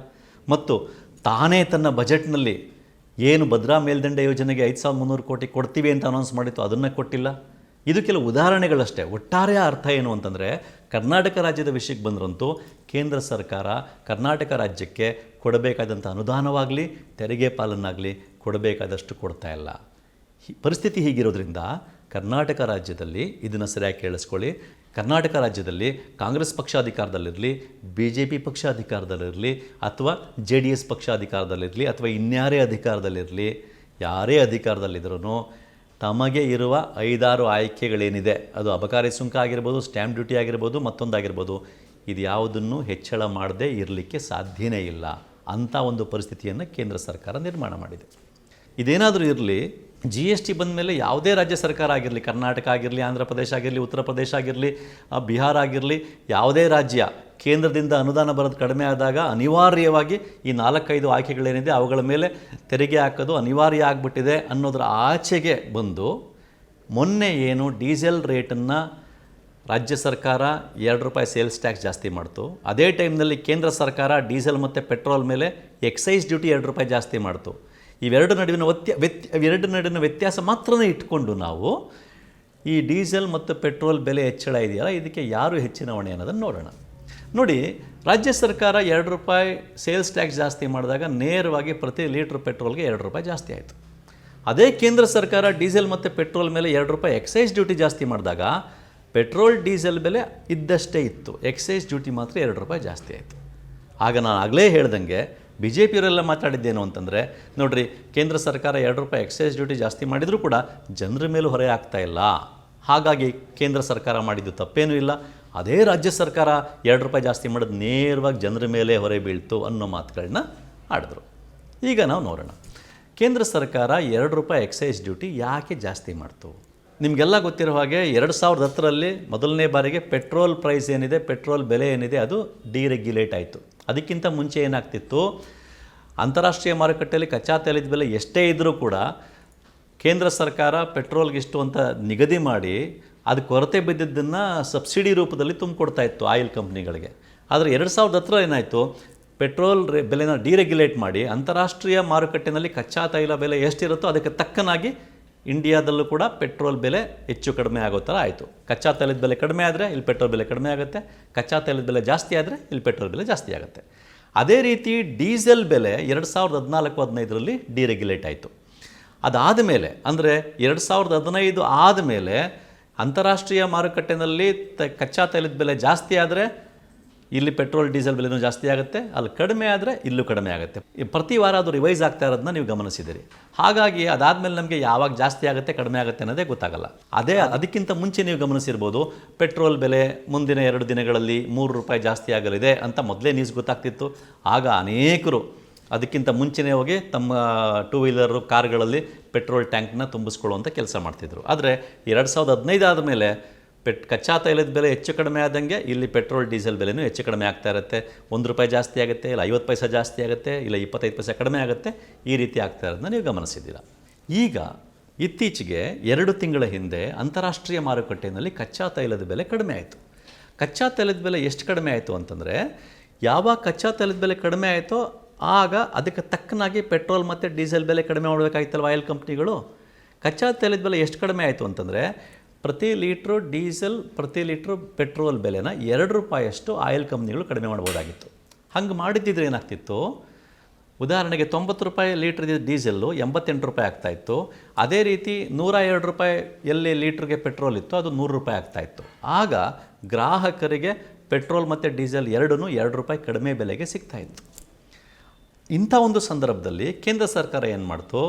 ಮತ್ತು ತಾನೇ ತನ್ನ ಬಜೆಟ್ನಲ್ಲಿ ಏನು ಭದ್ರಾ ಮೇಲ್ದಂಡೆ ಯೋಜನೆಗೆ ಐದು ಸಾವಿರದ ಮುನ್ನೂರು ಕೋಟಿ ಕೊಡ್ತೀವಿ ಅಂತ ಅನೌನ್ಸ್ ಮಾಡಿತ್ತು, ಅದನ್ನು ಕೊಟ್ಟಿಲ್ಲ. ಇದು ಕೆಲವು ಉದಾಹರಣೆಗಳಷ್ಟೇ. ಒಟ್ಟಾರೆ ಅರ್ಥ ಏನು ಅಂತಂದರೆ, ಕರ್ನಾಟಕ ರಾಜ್ಯದ ವಿಷಯಕ್ಕೆ ಬಂದರಂತೂ ಕೇಂದ್ರ ಸರ್ಕಾರ ಕರ್ನಾಟಕ ರಾಜ್ಯಕ್ಕೆ ಕೊಡಬೇಕಾದಂಥ ಅನುದಾನವಾಗಲಿ, ತೆರಿಗೆ ಪಾಲನ್ನಾಗಲಿ ಕೊಡಬೇಕಾದಷ್ಟು ಕೊಡ್ತಾ ಇಲ್ಲ. ಪರಿಸ್ಥಿತಿ ಹೀಗಿರೋದ್ರಿಂದ ಕರ್ನಾಟಕ ರಾಜ್ಯದಲ್ಲಿ ಇದನ್ನು ಸರಿಯಾಗಿ ಕೇಳಿಸ್ಕೊಳ್ಳಿ. ಕರ್ನಾಟಕ ರಾಜ್ಯದಲ್ಲಿ ಕಾಂಗ್ರೆಸ್ ಪಕ್ಷ ಅಧಿಕಾರದಲ್ಲಿರಲಿ ಬಿ ಜೆ ಪಿ ಪಕ್ಷ ಅಧಿಕಾರದಲ್ಲಿರಲಿ ಅಥವಾ ಜೆ ಡಿ ಎಸ್ ಪಕ್ಷ ಅಧಿಕಾರದಲ್ಲಿರಲಿ ಅಥವಾ ಇನ್ಯಾರೇ ಅಧಿಕಾರದಲ್ಲಿರಲಿ, ಯಾರೇ ಅಧಿಕಾರದಲ್ಲಿದ್ರೂ ತಮಗೆ ಇರುವ ಐದಾರು ಆಯ್ಕೆಗಳೇನಿದೆ. ಅದು ಅಬಕಾರಿ ಸುಂಕ ಆಗಿರ್ಬೋದು, ಸ್ಟ್ಯಾಂಪ್ ಡ್ಯೂಟಿ ಆಗಿರ್ಬೋದು, ಮತ್ತೊಂದಾಗಿರ್ಬೋದು, ಇದು ಯಾವುದನ್ನು ಹೆಚ್ಚಳ ಮಾಡದೇ ಇರಲಿಕ್ಕೆ ಸಾಧ್ಯನೇ ಇಲ್ಲ. ಅಂಥ ಒಂದು ಪರಿಸ್ಥಿತಿಯನ್ನು ಕೇಂದ್ರ ಸರ್ಕಾರ ನಿರ್ಮಾಣ ಮಾಡಿದೆ. ಇದೇನಾದರೂ ಇರಲಿ ಜಿ ಎಸ್ ಟಿ ಬಂದ ಮೇಲೆ ಯಾವುದೇ ರಾಜ್ಯ ಸರ್ಕಾರ ಆಗಿರಲಿ, ಕರ್ನಾಟಕ ಆಗಿರಲಿ, ಆಂಧ್ರ ಪ್ರದೇಶ ಆಗಿರಲಿ, ಉತ್ತರ ಪ್ರದೇಶ ಆಗಿರಲಿ ಬಿಹಾರ ಆಗಿರಲಿ, ಯಾವುದೇ ರಾಜ್ಯ ಕೇಂದ್ರದಿಂದ ಅನುದಾನ ಬರೋದು ಕಡಿಮೆ ಆದಾಗ ಅನಿವಾರ್ಯವಾಗಿ ಈ ನಾಲ್ಕೈದು ಆಯ್ಕೆಗಳೇನಿದೆ ಅವುಗಳ ಮೇಲೆ ತೆರಿಗೆ ಹಾಕೋದು ಅನಿವಾರ್ಯ ಆಗಿಬಿಟ್ಟಿದೆ ಅನ್ನೋದರ ಆಚೆಗೆ ಬಂದು ಮೊನ್ನೆ ಏನು ಡೀಸೆಲ್ ರೇಟನ್ನು ರಾಜ್ಯ ಸರ್ಕಾರ ಎರಡು ರೂಪಾಯಿ ಸೇಲ್ಸ್ ಟ್ಯಾಕ್ಸ್ ಜಾಸ್ತಿ ಮಾಡ್ತು. ಅದೇ ಟೈಮ್ನಲ್ಲಿ ಕೇಂದ್ರ ಸರ್ಕಾರ ಡೀಸೆಲ್ ಮತ್ತು ಪೆಟ್ರೋಲ್ ಮೇಲೆ ಎಕ್ಸೈಸ್ ಡ್ಯೂಟಿ ಎರಡು ರೂಪಾಯಿ ಜಾಸ್ತಿ ಮಾಡ್ತು. ಇವೆರಡು ನಡುವಿನ ವ್ಯತ್ಯ ವ್ಯತ್ಯ ಇವೆರಡು ನಡುವಿನ ವ್ಯತ್ಯಾಸ ಮಾತ್ರನೇ ಇಟ್ಕೊಂಡು ನಾವು ಈ ಡೀಸೆಲ್ ಮತ್ತು ಪೆಟ್ರೋಲ್ ಬೆಲೆ ಹೆಚ್ಚಳ ಇದೆಯಲ್ಲ, ಇದಕ್ಕೆ ಯಾರು ಹೆಚ್ಚಿನ ಹೊಣೆ ಅನ್ನೋದನ್ನು ನೋಡೋಣ. ನೋಡಿ, ರಾಜ್ಯ ಸರ್ಕಾರ ಎರಡು ರೂಪಾಯಿ ಸೇಲ್ಸ್ ಟ್ಯಾಕ್ಸ್ ಜಾಸ್ತಿ ಮಾಡಿದಾಗ ನೇರವಾಗಿ ಪ್ರತಿ ಲೀಟ್ರ್ ಪೆಟ್ರೋಲ್ಗೆ ಎರಡು ರೂಪಾಯಿ ಜಾಸ್ತಿ ಆಯಿತು. ಅದೇ ಕೇಂದ್ರ ಸರ್ಕಾರ ಡೀಸೆಲ್ ಮತ್ತು ಪೆಟ್ರೋಲ್ ಮೇಲೆ ಎರಡು ರೂಪಾಯಿ ಎಕ್ಸೈಸ್ ಡ್ಯೂಟಿ ಜಾಸ್ತಿ ಮಾಡಿದಾಗ ಪೆಟ್ರೋಲ್ ಡೀಸೆಲ್ ಬೆಲೆ ಇದ್ದಷ್ಟೇ ಇತ್ತು. ಎಕ್ಸೈಸ್ ಡ್ಯೂಟಿ ಮಾತ್ರ ಎರಡು ರೂಪಾಯಿ ಜಾಸ್ತಿ ಆಯಿತು. ಆಗ ನಾನು ಆಗಲೇ ಹೇಳ್ದಂಗೆ ಬಿ ಜೆ ಪಿಯವರೆಲ್ಲ ಮಾತಾಡಿದ್ದೇನು ಅಂತಂದರೆ, ನೋಡಿರಿ, ಕೇಂದ್ರ ಸರ್ಕಾರ ಎರಡು ರೂಪಾಯಿ ಎಕ್ಸೈಸ್ ಡ್ಯೂಟಿ ಜಾಸ್ತಿ ಮಾಡಿದರೂ ಕೂಡ ಜನರ ಮೇಲೂ ಹೊರೆ ಆಗ್ತಾ ಇಲ್ಲ. ಹಾಗಾಗಿ ಕೇಂದ್ರ ಸರ್ಕಾರ ಮಾಡಿದ್ದು ತಪ್ಪೇನೂ ಇಲ್ಲ. ಅದೇ ರಾಜ್ಯ ಸರ್ಕಾರ ಎರಡು ರೂಪಾಯಿ ಜಾಸ್ತಿ ಮಾಡೋದು ನೇರವಾಗಿ ಜನರ ಮೇಲೆ ಹೊರೆ ಬೀಳ್ತು ಅನ್ನೋ ಮಾತುಗಳನ್ನ ಆಡಿದ್ರು. ಈಗ ನಾವು ನೋಡೋಣ. ಕೇಂದ್ರ ಸರ್ಕಾರ ಎರಡು ರೂಪಾಯಿ ಎಕ್ಸೈಸ್ ಡ್ಯೂಟಿ ಯಾಕೆ ಜಾಸ್ತಿ ಮಾಡ್ತು? ನಿಮಗೆಲ್ಲ ಗೊತ್ತಿರೋ ಹಾಗೆ ಎರಡು ಸಾವಿರದ ಹತ್ತರಲ್ಲಿ ಮೊದಲನೇ ಬಾರಿಗೆ ಪೆಟ್ರೋಲ್ ಪ್ರೈಸ್ ಏನಿದೆ, ಪೆಟ್ರೋಲ್ ಬೆಲೆ ಏನಿದೆ, ಅದು ಡಿರೆಗ್ಯುಲೇಟ್ ಆಯಿತು. ಅದಕ್ಕಿಂತ ಮುಂಚೆ ಏನಾಗ್ತಿತ್ತು, ಅಂತಾರಾಷ್ಟ್ರೀಯ ಮಾರುಕಟ್ಟೆಯಲ್ಲಿ ಕಚ್ಚಾ ತೈಲದ ಬೆಲೆ ಎಷ್ಟೇ ಇದ್ದರೂ ಕೂಡ ಕೇಂದ್ರ ಸರ್ಕಾರ ಪೆಟ್ರೋಲ್ಗೆ ಇಷ್ಟು ಅಂತ ನಿಗದಿ ಮಾಡಿ ಅದು ಕೊರತೆ ಬಿದ್ದಿದ್ದನ್ನು ಸಬ್ಸಿಡಿ ರೂಪದಲ್ಲಿ ತುಂಬಿಕೊಡ್ತಾ ಇತ್ತು ಆಯಿಲ್ ಕಂಪ್ನಿಗಳಿಗೆ. ಆದರೆ ಎರಡು ಸಾವಿರದ ಹತ್ತರ ಏನಾಯಿತು, ಪೆಟ್ರೋಲ್ ರೇ ಬೆಲೆನ ಡಿರೆಗ್ಯುಲೇಟ್ ಮಾಡಿ ಅಂತಾರಾಷ್ಟ್ರೀಯ ಮಾರುಕಟ್ಟೆಯಲ್ಲಿ ಕಚ್ಚಾ ತೈಲ ಬೆಲೆ ಎಷ್ಟಿರುತ್ತೋ ಅದಕ್ಕೆ ತಕ್ಕನಾಗಿ ಇಂಡಿಯಾದಲ್ಲೂ ಕೂಡ ಪೆಟ್ರೋಲ್ ಬೆಲೆ ಹೆಚ್ಚು ಕಡಿಮೆ ಆಗೋ ಥರ ಆಯಿತು. ಕಚ್ಚಾ ತೈಲದ ಬೆಲೆ ಕಡಿಮೆ ಆದರೆ ಇಲ್ಲಿ ಪೆಟ್ರೋಲ್ ಬೆಲೆ ಕಡಿಮೆ ಆಗುತ್ತೆ. ಕಚ್ಚಾ ತೈಲದ ಬೆಲೆ ಜಾಸ್ತಿ ಆದರೆ ಇಲ್ಲಿ ಪೆಟ್ರೋಲ್ ಬೆಲೆ ಜಾಸ್ತಿ ಆಗುತ್ತೆ. ಅದೇ ರೀತಿ ಡೀಸೆಲ್ ಬೆಲೆ ಎರಡು ಸಾವಿರದ ಹದಿನಾಲ್ಕು, ಹದಿನೈದರಲ್ಲಿ ಡಿರೆಗ್ಯುಲೇಟ್ ಆಯಿತು. ಅದಾದ ಮೇಲೆ, ಅಂದರೆ ಎರಡು ಸಾವಿರದ ಹದಿನೈದು ಆದಮೇಲೆ ಅಂತಾರಾಷ್ಟ್ರೀಯ ಮಾರುಕಟ್ಟೆಯಲ್ಲಿ ತ ಕಚ್ಚಾ ತೈಲದ ಬೆಲೆ ಜಾಸ್ತಿ ಆದರೆ ಇಲ್ಲಿ ಪೆಟ್ರೋಲ್, ಡೀಸೆಲ್ ಬೆಲೆನೂ ಜಾಸ್ತಿ ಆಗುತ್ತೆ. ಅಲ್ಲಿ ಕಡಿಮೆ ಆದರೆ ಇಲ್ಲೂ ಕಡಿಮೆ ಆಗುತ್ತೆ. ಪ್ರತಿ ವಾರ ಅದು ರಿವೈಸ್ ಆಗ್ತಾ ಇರೋದನ್ನ ನೀವು ಗಮನಿಸಿದಿರಿ. ಹಾಗಾಗಿ ಅದಾದಮೇಲೆ ನಮಗೆ ಯಾವಾಗ ಜಾಸ್ತಿ ಆಗುತ್ತೆ, ಕಡಿಮೆ ಆಗುತ್ತೆ ಅನ್ನೋದೇ ಗೊತ್ತಾಗಲ್ಲ. ಅದೇ ಅದಕ್ಕಿಂತ ಮುಂಚೆ ನೀವು ಗಮನಿಸಿರ್ಬೋದು, ಪೆಟ್ರೋಲ್ ಬೆಲೆ ಮುಂದಿನ ಎರಡು ದಿನಗಳಲ್ಲಿ ಮೂರು ರೂಪಾಯಿ ಜಾಸ್ತಿ ಆಗಲಿದೆ ಅಂತ ಮೊದಲೇ ನ್ಯೂಸ್ ಗೊತ್ತಾಗ್ತಿತ್ತು. ಆಗ ಅನೇಕರು ಅದಕ್ಕಿಂತ ಮುಂಚೆನೇ ಹೋಗಿ ತಮ್ಮ ಟೂ ವೀಲರು ಕಾರ್ಗಳಲ್ಲಿ ಪೆಟ್ರೋಲ್ ಟ್ಯಾಂಕ್ನ ತುಂಬಿಸ್ಕೊಳ್ಳುವಂಥ ಕೆಲಸ ಮಾಡ್ತಿದ್ರು. ಆದರೆ ಎರಡು ಸಾವಿರದ ಹದಿನೈದು ಆದಮೇಲೆ ಪೆಟ್ ಕಚ್ಚಾ ತೈಲದ ಬೆಲೆ ಹೆಚ್ಚು ಕಡಿಮೆ ಆದಂಗೆ ಇಲ್ಲಿ ಪೆಟ್ರೋಲ್, ಡೀಸೆಲ್ ಬೆಲೆನೂ ಹೆಚ್ಚು ಕಡಿಮೆ ಆಗ್ತಾ ಇರುತ್ತೆ. ಒಂದು ರೂಪಾಯಿ ಜಾಸ್ತಿ ಆಗುತ್ತೆ, ಇಲ್ಲ ಐವತ್ತು ಪೈಸೆ ಜಾಸ್ತಿ ಆಗುತ್ತೆ, ಇಲ್ಲ ಇಪ್ಪತ್ತೈದು ಪೈಸೆ ಕಡಿಮೆ ಆಗುತ್ತೆ, ಈ ರೀತಿ ಆಗ್ತಾ ಇರೋದನ್ನ ನೀವು ಗಮನಿಸಿದ್ದೀರ. ಈಗ ಇತ್ತೀಚೆಗೆ ಎರಡು ತಿಂಗಳ ಹಿಂದೆ ಅಂತಾರಾಷ್ಟ್ರೀಯ ಮಾರುಕಟ್ಟೆಯಲ್ಲಿ ಕಚ್ಚಾ ತೈಲದ ಬೆಲೆ ಕಡಿಮೆ ಆಯಿತು. ಕಚ್ಚಾ ತೈಲದ ಬೆಲೆ ಎಷ್ಟು ಕಡಿಮೆ ಆಯಿತು ಅಂತಂದರೆ, ಯಾವಾಗ ಕಚ್ಚಾ ತೈಲದ ಬೆಲೆ ಕಡಿಮೆ ಆಯಿತೋ ಆಗ ಅದಕ್ಕೆ ತಕ್ಕನಾಗಿ ಪೆಟ್ರೋಲ್ ಮತ್ತು ಡೀಸೆಲ್ ಬೆಲೆ ಕಡಿಮೆ ಮಾಡಬೇಕಾಗಿತ್ತಲ್ವ ಆಯಿಲ್ ಕಂಪ್ನಿಗಳು? ಕಚ್ಚಾ ತೈಲದ ಬೆಲೆ ಎಷ್ಟು ಕಡಿಮೆ ಆಯಿತು ಅಂತಂದರೆ ಪ್ರತಿ ಲೀಟ್ರು ಡೀಸೆಲ್, ಪ್ರತಿ ಲೀಟ್ರು ಪೆಟ್ರೋಲ್ ಬೆಲೆನ ಎರಡು ರೂಪಾಯಿಯಷ್ಟು ಆಯಿಲ್ ಕಂಪ್ನಿಗಳು ಕಡಿಮೆ ಮಾಡ್ಬೋದಾಗಿತ್ತು. ಹಂಗೆ ಮಾಡಿದ್ದಿದ್ರೆ ಏನಾಗ್ತಿತ್ತು? ಉದಾಹರಣೆಗೆ ತೊಂಬತ್ತು ರೂಪಾಯಿ ಲೀಟ್ರ್ ಡೀಸೆಲ್ಲು ಎಂಬತ್ತೆಂಟು ರೂಪಾಯಿ ಆಗ್ತಾಯಿತ್ತು ಅದೇ ರೀತಿ ನೂರ ಎರಡು ರೂಪಾಯಿ ಎಲ್ಲಿ ಲೀಟ್ರಿಗೆ ಪೆಟ್ರೋಲ್ ಇತ್ತು, ಅದು ನೂರು ರೂಪಾಯಿ ಆಗ್ತಾಯಿತ್ತು ಆಗ ಗ್ರಾಹಕರಿಗೆ ಪೆಟ್ರೋಲ್ ಮತ್ತು ಡೀಸೆಲ್ ಎರಡೂ ಎರಡು ರೂಪಾಯಿ ಕಡಿಮೆ ಬೆಲೆಗೆ ಸಿಗ್ತಾಯಿತ್ತು ಇಂಥ ಒಂದು ಸಂದರ್ಭದಲ್ಲಿ ಕೇಂದ್ರ ಸರ್ಕಾರ ಏನು ಮಾಡ್ತು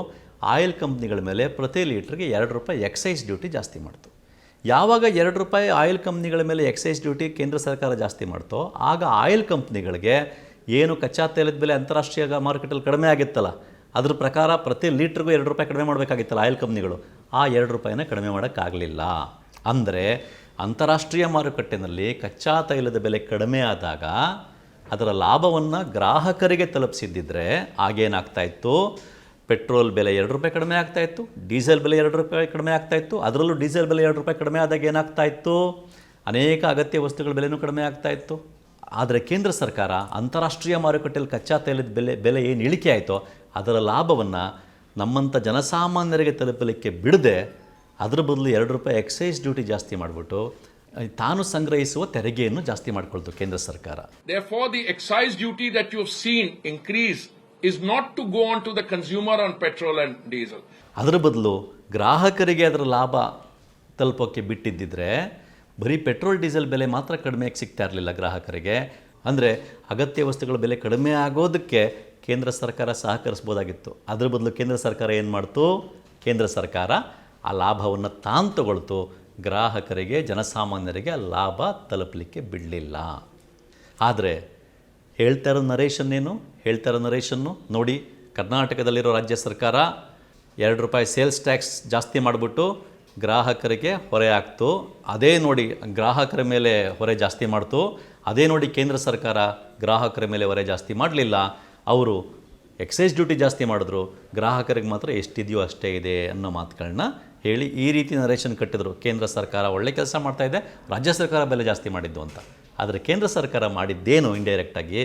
ಆಯಿಲ್ ಕಂಪ್ನಿಗಳ ಮೇಲೆ ಪ್ರತಿ ಲೀಟ್ರಿಗೆ ಎರಡು ರೂಪಾಯಿ ಎಕ್ಸೈಸ್ ಡ್ಯೂಟಿ ಜಾಸ್ತಿ ಮಾಡ್ತು. ಯಾವಾಗ ಎರಡು ರೂಪಾಯಿ ಆಯಿಲ್ ಕಂಪ್ನಿಗಳ ಮೇಲೆ ಎಕ್ಸೈಸ್ ಡ್ಯೂಟಿ ಕೇಂದ್ರ ಸರ್ಕಾರ ಜಾಸ್ತಿ ಮಾಡ್ತೋ, ಆಗ ಆಯಿಲ್ ಕಂಪ್ನಿಗಳಿಗೆ ಏನು ಕಚ್ಚಾ ತೈಲದ ಬೆಲೆ ಅಂತಾರಾಷ್ಟ್ರೀಯ ಮಾರ್ಕೆಟಲ್ಲಿ ಕಡಿಮೆ ಆಗಿತ್ತಲ್ಲ, ಅದ್ರ ಪ್ರಕಾರ ಪ್ರತಿ ಲೀಟ್ರಿಗೂ ಎರಡು ರೂಪಾಯಿ ಕಡಿಮೆ ಮಾಡಬೇಕಾಗಿತ್ತಲ್ಲ ಆಯಿಲ್ ಕಂಪ್ನಿಗಳು ಆ ಎರಡು ರೂಪಾಯಿನ ಕಡಿಮೆ ಮಾಡೋಕ್ಕಾಗಲಿಲ್ಲ. ಅಂದರೆ ಅಂತಾರಾಷ್ಟ್ರೀಯ ಮಾರುಕಟ್ಟೆನಲ್ಲಿ ಕಚ್ಚಾ ತೈಲದ ಬೆಲೆ ಕಡಿಮೆ ಆದಾಗ ಅದರ ಲಾಭವನ್ನು ಗ್ರಾಹಕರಿಗೆ ತಲುಪಿಸಿದ್ದಿದ್ರೆ ಆಗೇನಾಗ್ತಾ ಇತ್ತು? ಪೆಟ್ರೋಲ್ ಬೆಲೆ ಎರಡು ರೂಪಾಯಿ ಕಡಿಮೆ ಆಗ್ತಾ ಇತ್ತು, ಡೀಸೆಲ್ ಬೆಲೆ ಎರಡು ರೂಪಾಯಿ ಕಡಿಮೆ ಆಗ್ತಾ ಇತ್ತು, ಅದರಲ್ಲೂ ಡೀಸೆಲ್ ಬೆಲೆ ಎರಡು ರೂಪಾಯಿ ಕಡಿಮೆ ಆದಾಗ ಏನಾಗ್ತಾ ಇತ್ತು? ಅನೇಕ ಅಗತ್ಯ ವಸ್ತುಗಳ ಬೆಲೆನೂ ಕಡಿಮೆ ಆಗ್ತಾ ಇತ್ತು. ಆದರೆ ಕೇಂದ್ರ ಸರ್ಕಾರ ಅಂತಾರಾಷ್ಟ್ರೀಯ ಮಾರುಕಟ್ಟೆಯಲ್ಲಿ ಕಚ್ಚಾ ತೈಲದ ಬೆಲೆ ಬೆಲೆ ಏನು ಇಳಿಕೆ ಆಯಿತೋ, ಅದರ ಲಾಭವನ್ನು ನಮ್ಮಂಥ ಜನಸಾಮಾನ್ಯರಿಗೆ ತಲುಪಲಿಕ್ಕೆ ಬಿಡದೆ ಅದರ ಬದಲು ಎರಡು ರೂಪಾಯಿ ಎಕ್ಸೈಸ್ ಡ್ಯೂಟಿ ಜಾಸ್ತಿ ಮಾಡಿಬಿಟ್ಟು ತಾನು ಸಂಗ್ರಹಿಸುವ ತೆರಿಗೆಯನ್ನು ಜಾಸ್ತಿ ಮಾಡಿಕೊಳ್ತು ಕೇಂದ್ರ ಸರ್ಕಾರ. Therefore, not to go on to have consumer on the petrol and diesel. ಅದರ ಬದಲು ಗ್ರಾಹಕರಿಗೆ ಅದರ ಲಾಭ ತಲುಪೋಕ್ಕೆ ಬಿಟ್ಟಿದ್ದಿದ್ರೆ ಬರೀ ಪೆಟ್ರೋಲ್ ಡೀಸೆಲ್ ಬೆಲೆ ಮಾತ್ರ ಕಡಿಮೆಯಾಗಿ ಸಿಗ್ತಾ ಇರಲಿಲ್ಲ ಗ್ರಾಹಕರಿಗೆ. ಅಂದರೆ ಅಗತ್ಯ ವಸ್ತುಗಳ ಬೆಲೆ ಕಡಿಮೆ ಆಗೋದಕ್ಕೆ ಕೇಂದ್ರ ಸರ್ಕಾರ ಸಹಕರಿಸ್ಬೋದಾಗಿತ್ತು ಅದರ ಬದಲು ಕೇಂದ್ರ ಸರ್ಕಾರ ಏನು ಮಾಡ್ತು? ಕೇಂದ್ರ ಸರ್ಕಾರ ಆ ಲಾಭವನ್ನು ತಾನು ತಗೊಳ್ತು. ಗ್ರಾಹಕರಿಗೆ ಜನಸಾಮಾನ್ಯರಿಗೆ ಆ ಲಾಭ ತಲುಪಲಿಕ್ಕೆ ಬಿಡಲಿಲ್ಲ. ಆದರೆ ಹೇಳ್ತಾ ಇರೋ ಏನು ಹೇಳ್ತಾ ಇರೋ ನರೇಶನ್ನು? ನೋಡಿ, ಕರ್ನಾಟಕದಲ್ಲಿರೋ ರಾಜ್ಯ ಸರ್ಕಾರ ಎರಡು ರೂಪಾಯಿ ಸೇಲ್ಸ್ ಟ್ಯಾಕ್ಸ್ ಜಾಸ್ತಿ ಮಾಡಿಬಿಟ್ಟು ಗ್ರಾಹಕರಿಗೆ ಹೊರೆ ಆಗ್ತು ಅದೇ ನೋಡಿ, ಗ್ರಾಹಕರ ಮೇಲೆ ಹೊರೆ ಜಾಸ್ತಿ ಮಾಡ್ತು. ಅದೇ ನೋಡಿ ಕೇಂದ್ರ ಸರ್ಕಾರ ಗ್ರಾಹಕರ ಮೇಲೆ ಹೊರೆ ಜಾಸ್ತಿ ಮಾಡಲಿಲ್ಲ. ಅವರು ಎಕ್ಸೈಸ್ ಡ್ಯೂಟಿ ಜಾಸ್ತಿ ಮಾಡಿದ್ರು. ಗ್ರಾಹಕರಿಗೆ ಮಾತ್ರ ಎಷ್ಟಿದೆಯೋ ಅಷ್ಟೇ ಇದೆ ಅನ್ನೋ ಮಾತುಗಳನ್ನ ಹೇಳಿ ಈ ರೀತಿ ನರೇಶನ್ ಕಟ್ಟಿದ್ರು. ಕೇಂದ್ರ ಸರ್ಕಾರ ಒಳ್ಳೆ ಕೆಲಸ ಮಾಡ್ತಾ ಇದೆ. ರಾಜ್ಯ ಸರ್ಕಾರ ಬೆಲೆ ಜಾಸ್ತಿ ಮಾಡಿದ್ದು ಅಂತ. ಆದರೆ ಕೇಂದ್ರ ಸರ್ಕಾರ ಮಾಡಿದ್ದೇನು ಇಂಡೈರೆಕ್ಟಾಗಿ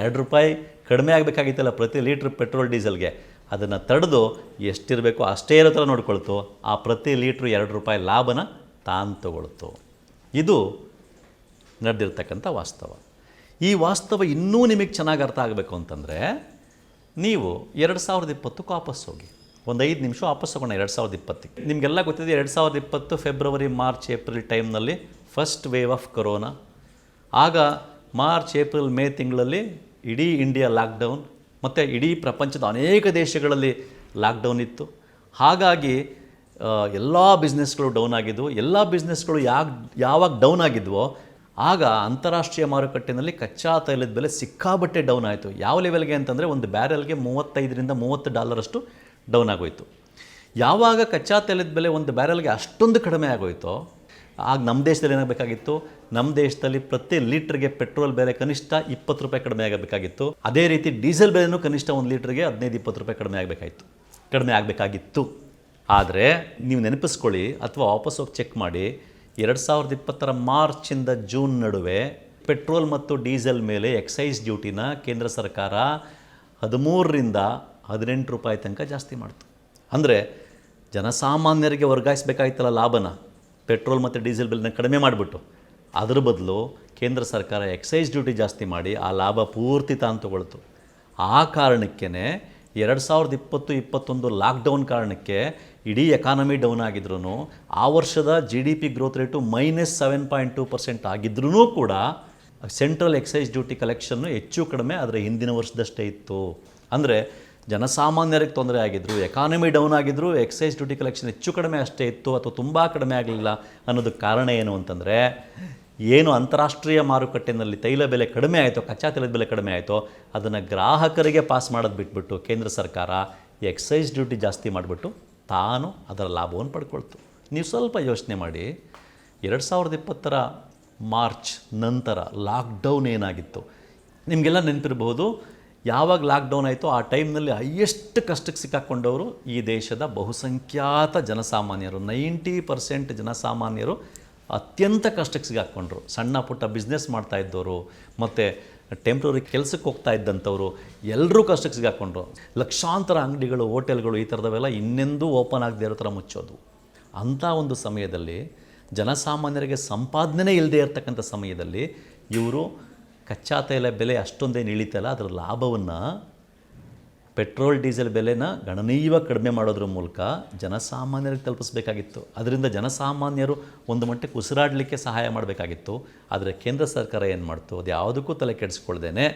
ಎರಡು ರೂಪಾಯಿ ಕಡಿಮೆ ಆಗಬೇಕಾಗಿತ್ತಲ್ಲ ಪ್ರತಿ ಲೀಟ್ರ್ ಪೆಟ್ರೋಲ್ ಡೀಸೆಲ್ಗೆ. ಅದನ್ನು ತಡೆದು ಎಷ್ಟಿರಬೇಕು ಅಷ್ಟೇ ಇರೋ ಥರ ನೋಡ್ಕೊಳ್ತು. ಆ ಪ್ರತಿ ಲೀಟ್ರ್ ಎರಡು ರೂಪಾಯಿ ಲಾಭನ ತಾನು ತಗೊಳ್ತು. ಇದು ನಡೆದಿರ್ತಕ್ಕಂಥ ವಾಸ್ತವ. ಈ ವಾಸ್ತವ ಇನ್ನೂ ನಿಮಗೆ ಚೆನ್ನಾಗಿ ಅರ್ಥ ಆಗಬೇಕು ಅಂತಂದರೆ, ನೀವು ಎರಡು ಸಾವಿರದ ಇಪ್ಪತ್ತಕ್ಕೆ ವಾಪಸ್ ಹೋಗಿ. ಒಂದು ಐದು ನಿಮಿಷ ವಾಪಸ್ ಹೋಗೋಣ ಎರಡು ಸಾವಿರದ ಇಪ್ಪತ್ತಕ್ಕೆ. ನಿಮಗೆಲ್ಲ ಗೊತ್ತಿದೆ ಎರಡು ಸಾವಿರದ ಇಪ್ಪತ್ತು ಫೆಬ್ರವರಿ ಮಾರ್ಚ್ ಏಪ್ರಿಲ್ ಟೈಮ್ನಲ್ಲಿ ಫಸ್ಟ್ ವೇವ್ ಆಫ್ ಕೊರೋನಾ ಆಗ ಮಾರ್ಚ್, ಏಪ್ರಿಲ್, ಮೇ ತಿಂಗಳಲ್ಲಿ ಇಡೀ ಇಂಡಿಯಾ ಲಾಕ್ಡೌನ್ ಮತ್ತು ಇಡೀ ಪ್ರಪಂಚದ ಅನೇಕ ದೇಶಗಳಲ್ಲಿ ಲಾಕ್ಡೌನ್ ಇತ್ತು. ಹಾಗಾಗಿ ಎಲ್ಲ ಬಿಸ್ನೆಸ್ಗಳು ಡೌನ್ ಆಗಿದ್ವು. ಎಲ್ಲ ಬಿಸ್ನೆಸ್ಗಳು ಯಾಕೆ ಯಾವಾಗ ಡೌನ್ ಆಗಿದ್ವೋ, ಆಗ ಅಂತಾರಾಷ್ಟ್ರೀಯ ಮಾರುಕಟ್ಟೆಯಲ್ಲಿ ಕಚ್ಚಾ ತೈಲದ ಬೆಲೆ ಸಿಕ್ಕಾಬಟ್ಟೆ ಡೌನ್ ಆಯಿತು. ಯಾವ ಲೆವೆಲ್ಗೆ ಅಂತಂದರೆ ಒಂದು ಬ್ಯಾರೆಲ್ಗೆ ಮೂವತ್ತೈದರಿಂದ ಮೂವತ್ತು ಡಾಲರಷ್ಟು ಡೌನ್ ಆಗೋಯಿತು. ಯಾವಾಗ ಕಚ್ಚಾ ತೈಲದ ಬೆಲೆ ಒಂದು ಬ್ಯಾರೆಲ್ಗೆ ಅಷ್ಟೊಂದು ಕಡಿಮೆ ಆಗೋಯ್ತೋ ಆಗ ನಮ್ಮ ದೇಶದಲ್ಲಿ ಏನಾಗಬೇಕಾಗಿತ್ತು? ನಮ್ಮ ದೇಶದಲ್ಲಿ ಪ್ರತಿ ಲೀಟ್ರಿಗೆ ಪೆಟ್ರೋಲ್ ಬೆಲೆ ಕನಿಷ್ಠ ಇಪ್ಪತ್ತು ರೂಪಾಯಿ ಕಡಿಮೆ ಆಗಬೇಕಾಗಿತ್ತು. ಅದೇ ರೀತಿ ಡೀಸೆಲ್ ಬೆಲೆನೂ ಕನಿಷ್ಠ ಒಂದು ಲೀಟ್ರಿಗೆ ಹದಿನೈದು, ಇಪ್ಪತ್ತು ರೂಪಾಯಿ ಕಡಿಮೆ ಆಗಬೇಕಾಯಿತು ಕಡಿಮೆ ಆಗಬೇಕಾಗಿತ್ತು. ಆದರೆ ನೀವು ನೆನಪಿಸ್ಕೊಳ್ಳಿ ಅಥವಾ ವಾಪಸ್ ಹೋಗಿ ಚೆಕ್ ಮಾಡಿ, ಎರಡು ಸಾವಿರದ ಇಪ್ಪತ್ತರ ಮಾರ್ಚಿಂದ ಜೂನ್ ನಡುವೆ ಪೆಟ್ರೋಲ್ ಮತ್ತು ಡೀಸೆಲ್ ಮೇಲೆ ಎಕ್ಸೈಸ್ ಡ್ಯೂಟಿನ ಕೇಂದ್ರ ಸರ್ಕಾರ ಹದಿಮೂರರಿಂದ ಹದಿನೆಂಟು ರೂಪಾಯಿ ತನಕ ಜಾಸ್ತಿ ಮಾಡ್ತು. ಅಂದರೆ ಜನಸಾಮಾನ್ಯರಿಗೆ ವರ್ಗಾಯಿಸಬೇಕಾಯ್ತಲ್ಲ ಲಾಭನ. ಪೆಟ್ರೋಲ್ ಮತ್ತು ಡೀಸೆಲ್ ಬಿಲ್ನ ಕಡಿಮೆ ಮಾಡಿಬಿಟ್ಟು. ಅದರ ಬದಲು ಕೇಂದ್ರ ಸರ್ಕಾರ ಎಕ್ಸೈಸ್ ಡ್ಯೂಟಿ ಜಾಸ್ತಿ ಮಾಡಿ ಆ ಲಾಭ ಪೂರ್ತಿ ತಾನು ತಗೊಳ್ತು. ಆ ಕಾರಣಕ್ಕೇ ಎರಡು ಸಾವಿರದ ಇಪ್ಪತ್ತು, ಇಪ್ಪತ್ತೊಂದು ಲಾಕ್ಡೌನ್ ಕಾರಣಕ್ಕೆ ಇಡೀ ಎಕಾನಮಿ ಡೌನ್ ಆಗಿದ್ರೂ ಆ ವರ್ಷದ G D P growth rate minus seven point two percent ಆಗಿದ್ರೂ ಕೂಡ ಸೆಂಟ್ರಲ್ ಎಕ್ಸೈಸ್ ಡ್ಯೂಟಿ ಕಲೆಕ್ಷನ್ನು ಹೆಚ್ಚು ಕಡಿಮೆ ಅದರ ಹಿಂದಿನ ವರ್ಷದಷ್ಟೇ ಇತ್ತು. ಅಂದರೆ ಜನಸಾಮಾನ್ಯರಿಗೆ ತೊಂದರೆ ಆಗಿದ್ದರು ಎಕಾನಮಿ ಡೌನ್ ಆಗಿದ್ರು ಎಕ್ಸೈಸ್ ಡ್ಯೂಟಿ ಕಲೆಕ್ಷನ್ ಹೆಚ್ಚು ಕಡಿಮೆ ಅಷ್ಟೇ ಇತ್ತು ಅಥವಾ ತುಂಬ ಕಡಿಮೆ ಆಗಲಿಲ್ಲ ಅನ್ನೋದಕ್ಕೆ ಕಾರಣ ಏನು ಅಂತಂದರೆ, ಏನು ಅಂತಾರಾಷ್ಟ್ರೀಯ ಮಾರುಕಟ್ಟೆಯಲ್ಲಿ ತೈಲ ಬೆಲೆ ಕಡಿಮೆ ಆಯಿತು, ಕಚ್ಚಾ ತೈಲದ ಬೆಲೆ ಕಡಿಮೆ ಆಯಿತೋ, ಅದನ್ನು ಗ್ರಾಹಕರಿಗೆ ಪಾಸ್ ಮಾಡೋದು ಬಿಟ್ಬಿಟ್ಟು ಕೇಂದ್ರ ಸರ್ಕಾರ ಎಕ್ಸೈಸ್ ಡ್ಯೂಟಿ ಜಾಸ್ತಿ ಮಾಡಿಬಿಟ್ಟು ತಾನು ಅದರ ಲಾಭವನ್ನು ಪಡ್ಕೊಳ್ತು. ನೀವು ಸ್ವಲ್ಪ ಯೋಚನೆ ಮಾಡಿ, ಎರಡು ಸಾವಿರದ ಇಪ್ಪತ್ತರ ಮಾರ್ಚ್ ನಂತರ ಲಾಕ್ಡೌನ್ ಏನಾಗಿತ್ತು? ನಿಮಗೆಲ್ಲ ನೆನಪಿರಬಹುದು ಯಾವಾಗ ಲಾಕ್ಡೌನ್ ಆಯಿತು ಆ ಟೈಮ್ನಲ್ಲಿ ಹೈಯೆಸ್ಟ್ ಕಷ್ಟಕ್ಕೆ ಸಿಕ್ಕಾಕೊಂಡವರು ಈ ದೇಶದ ಬಹುಸಂಖ್ಯಾತ ಜನಸಾಮಾನ್ಯರು. ನೈಂಟಿ ಪರ್ಸೆಂಟ್ ಜನಸಾಮಾನ್ಯರು ಅತ್ಯಂತ ಕಷ್ಟಕ್ಕೆ ಸಿಗಾಕೊಂಡ್ರು ಸಣ್ಣ ಪುಟ್ಟ ಬಿಸ್ನೆಸ್ ಮಾಡ್ತಾ ಇದ್ದವರು, ಮತ್ತು ಟೆಂಪ್ರರಿ ಕೆಲಸಕ್ಕೆ ಹೋಗ್ತಾ ಇದ್ದಂಥವ್ರು ಎಲ್ಲರೂ ಕಷ್ಟಕ್ಕೆ ಸಿಗಾಕೊಂಡ್ರು ಲಕ್ಷಾಂತರ ಅಂಗಡಿಗಳು, ಹೋಟೆಲ್ಗಳು ಈ ಥರದವೆಲ್ಲ ಇನ್ನೆಂದೂ ಓಪನ್ ಆಗದೆ ಇರೋ ಥರ ಮುಚ್ಚೋದು. ಅಂಥ ಒಂದು ಸಮಯದಲ್ಲಿ ಜನಸಾಮಾನ್ಯರಿಗೆ ಸಂಪಾದನೆ ಇಲ್ಲದೆ ಇರತಕ್ಕಂಥ ಸಮಯದಲ್ಲಿ ಇವರು ಕಚ್ಚಾ ತೈಲ ಬೆಲೆ ಅಷ್ಟೊಂದೇನು ಇಳಿತಲ್ಲ ಅದರ ಲಾಭವನ್ನು ಪೆಟ್ರೋಲ್, ಡೀಸೆಲ್ ಬೆಲೆನ ಗಣನೀಯವಾಗಿ ಕಡಿಮೆ ಮಾಡೋದ್ರ ಮೂಲಕ ಜನಸಾಮಾನ್ಯರಿಗೆ ತಲುಪಿಸಬೇಕಾಗಿತ್ತು. ಅದರಿಂದ ಜನಸಾಮಾನ್ಯರು ಒಂದು ಮಟ್ಟಕ್ಕೆ ಉಸಿರಾಡಲಿಕ್ಕೆ ಸಹಾಯ ಮಾಡಬೇಕಾಗಿತ್ತು. ಆದರೆ ಕೇಂದ್ರ ಸರ್ಕಾರ ಏನು ಮಾಡ್ತು? ಅದು ಯಾವುದಕ್ಕೂ ತಲೆ ಕೆಡಿಸ್ಕೊಳ್ದೇನೆ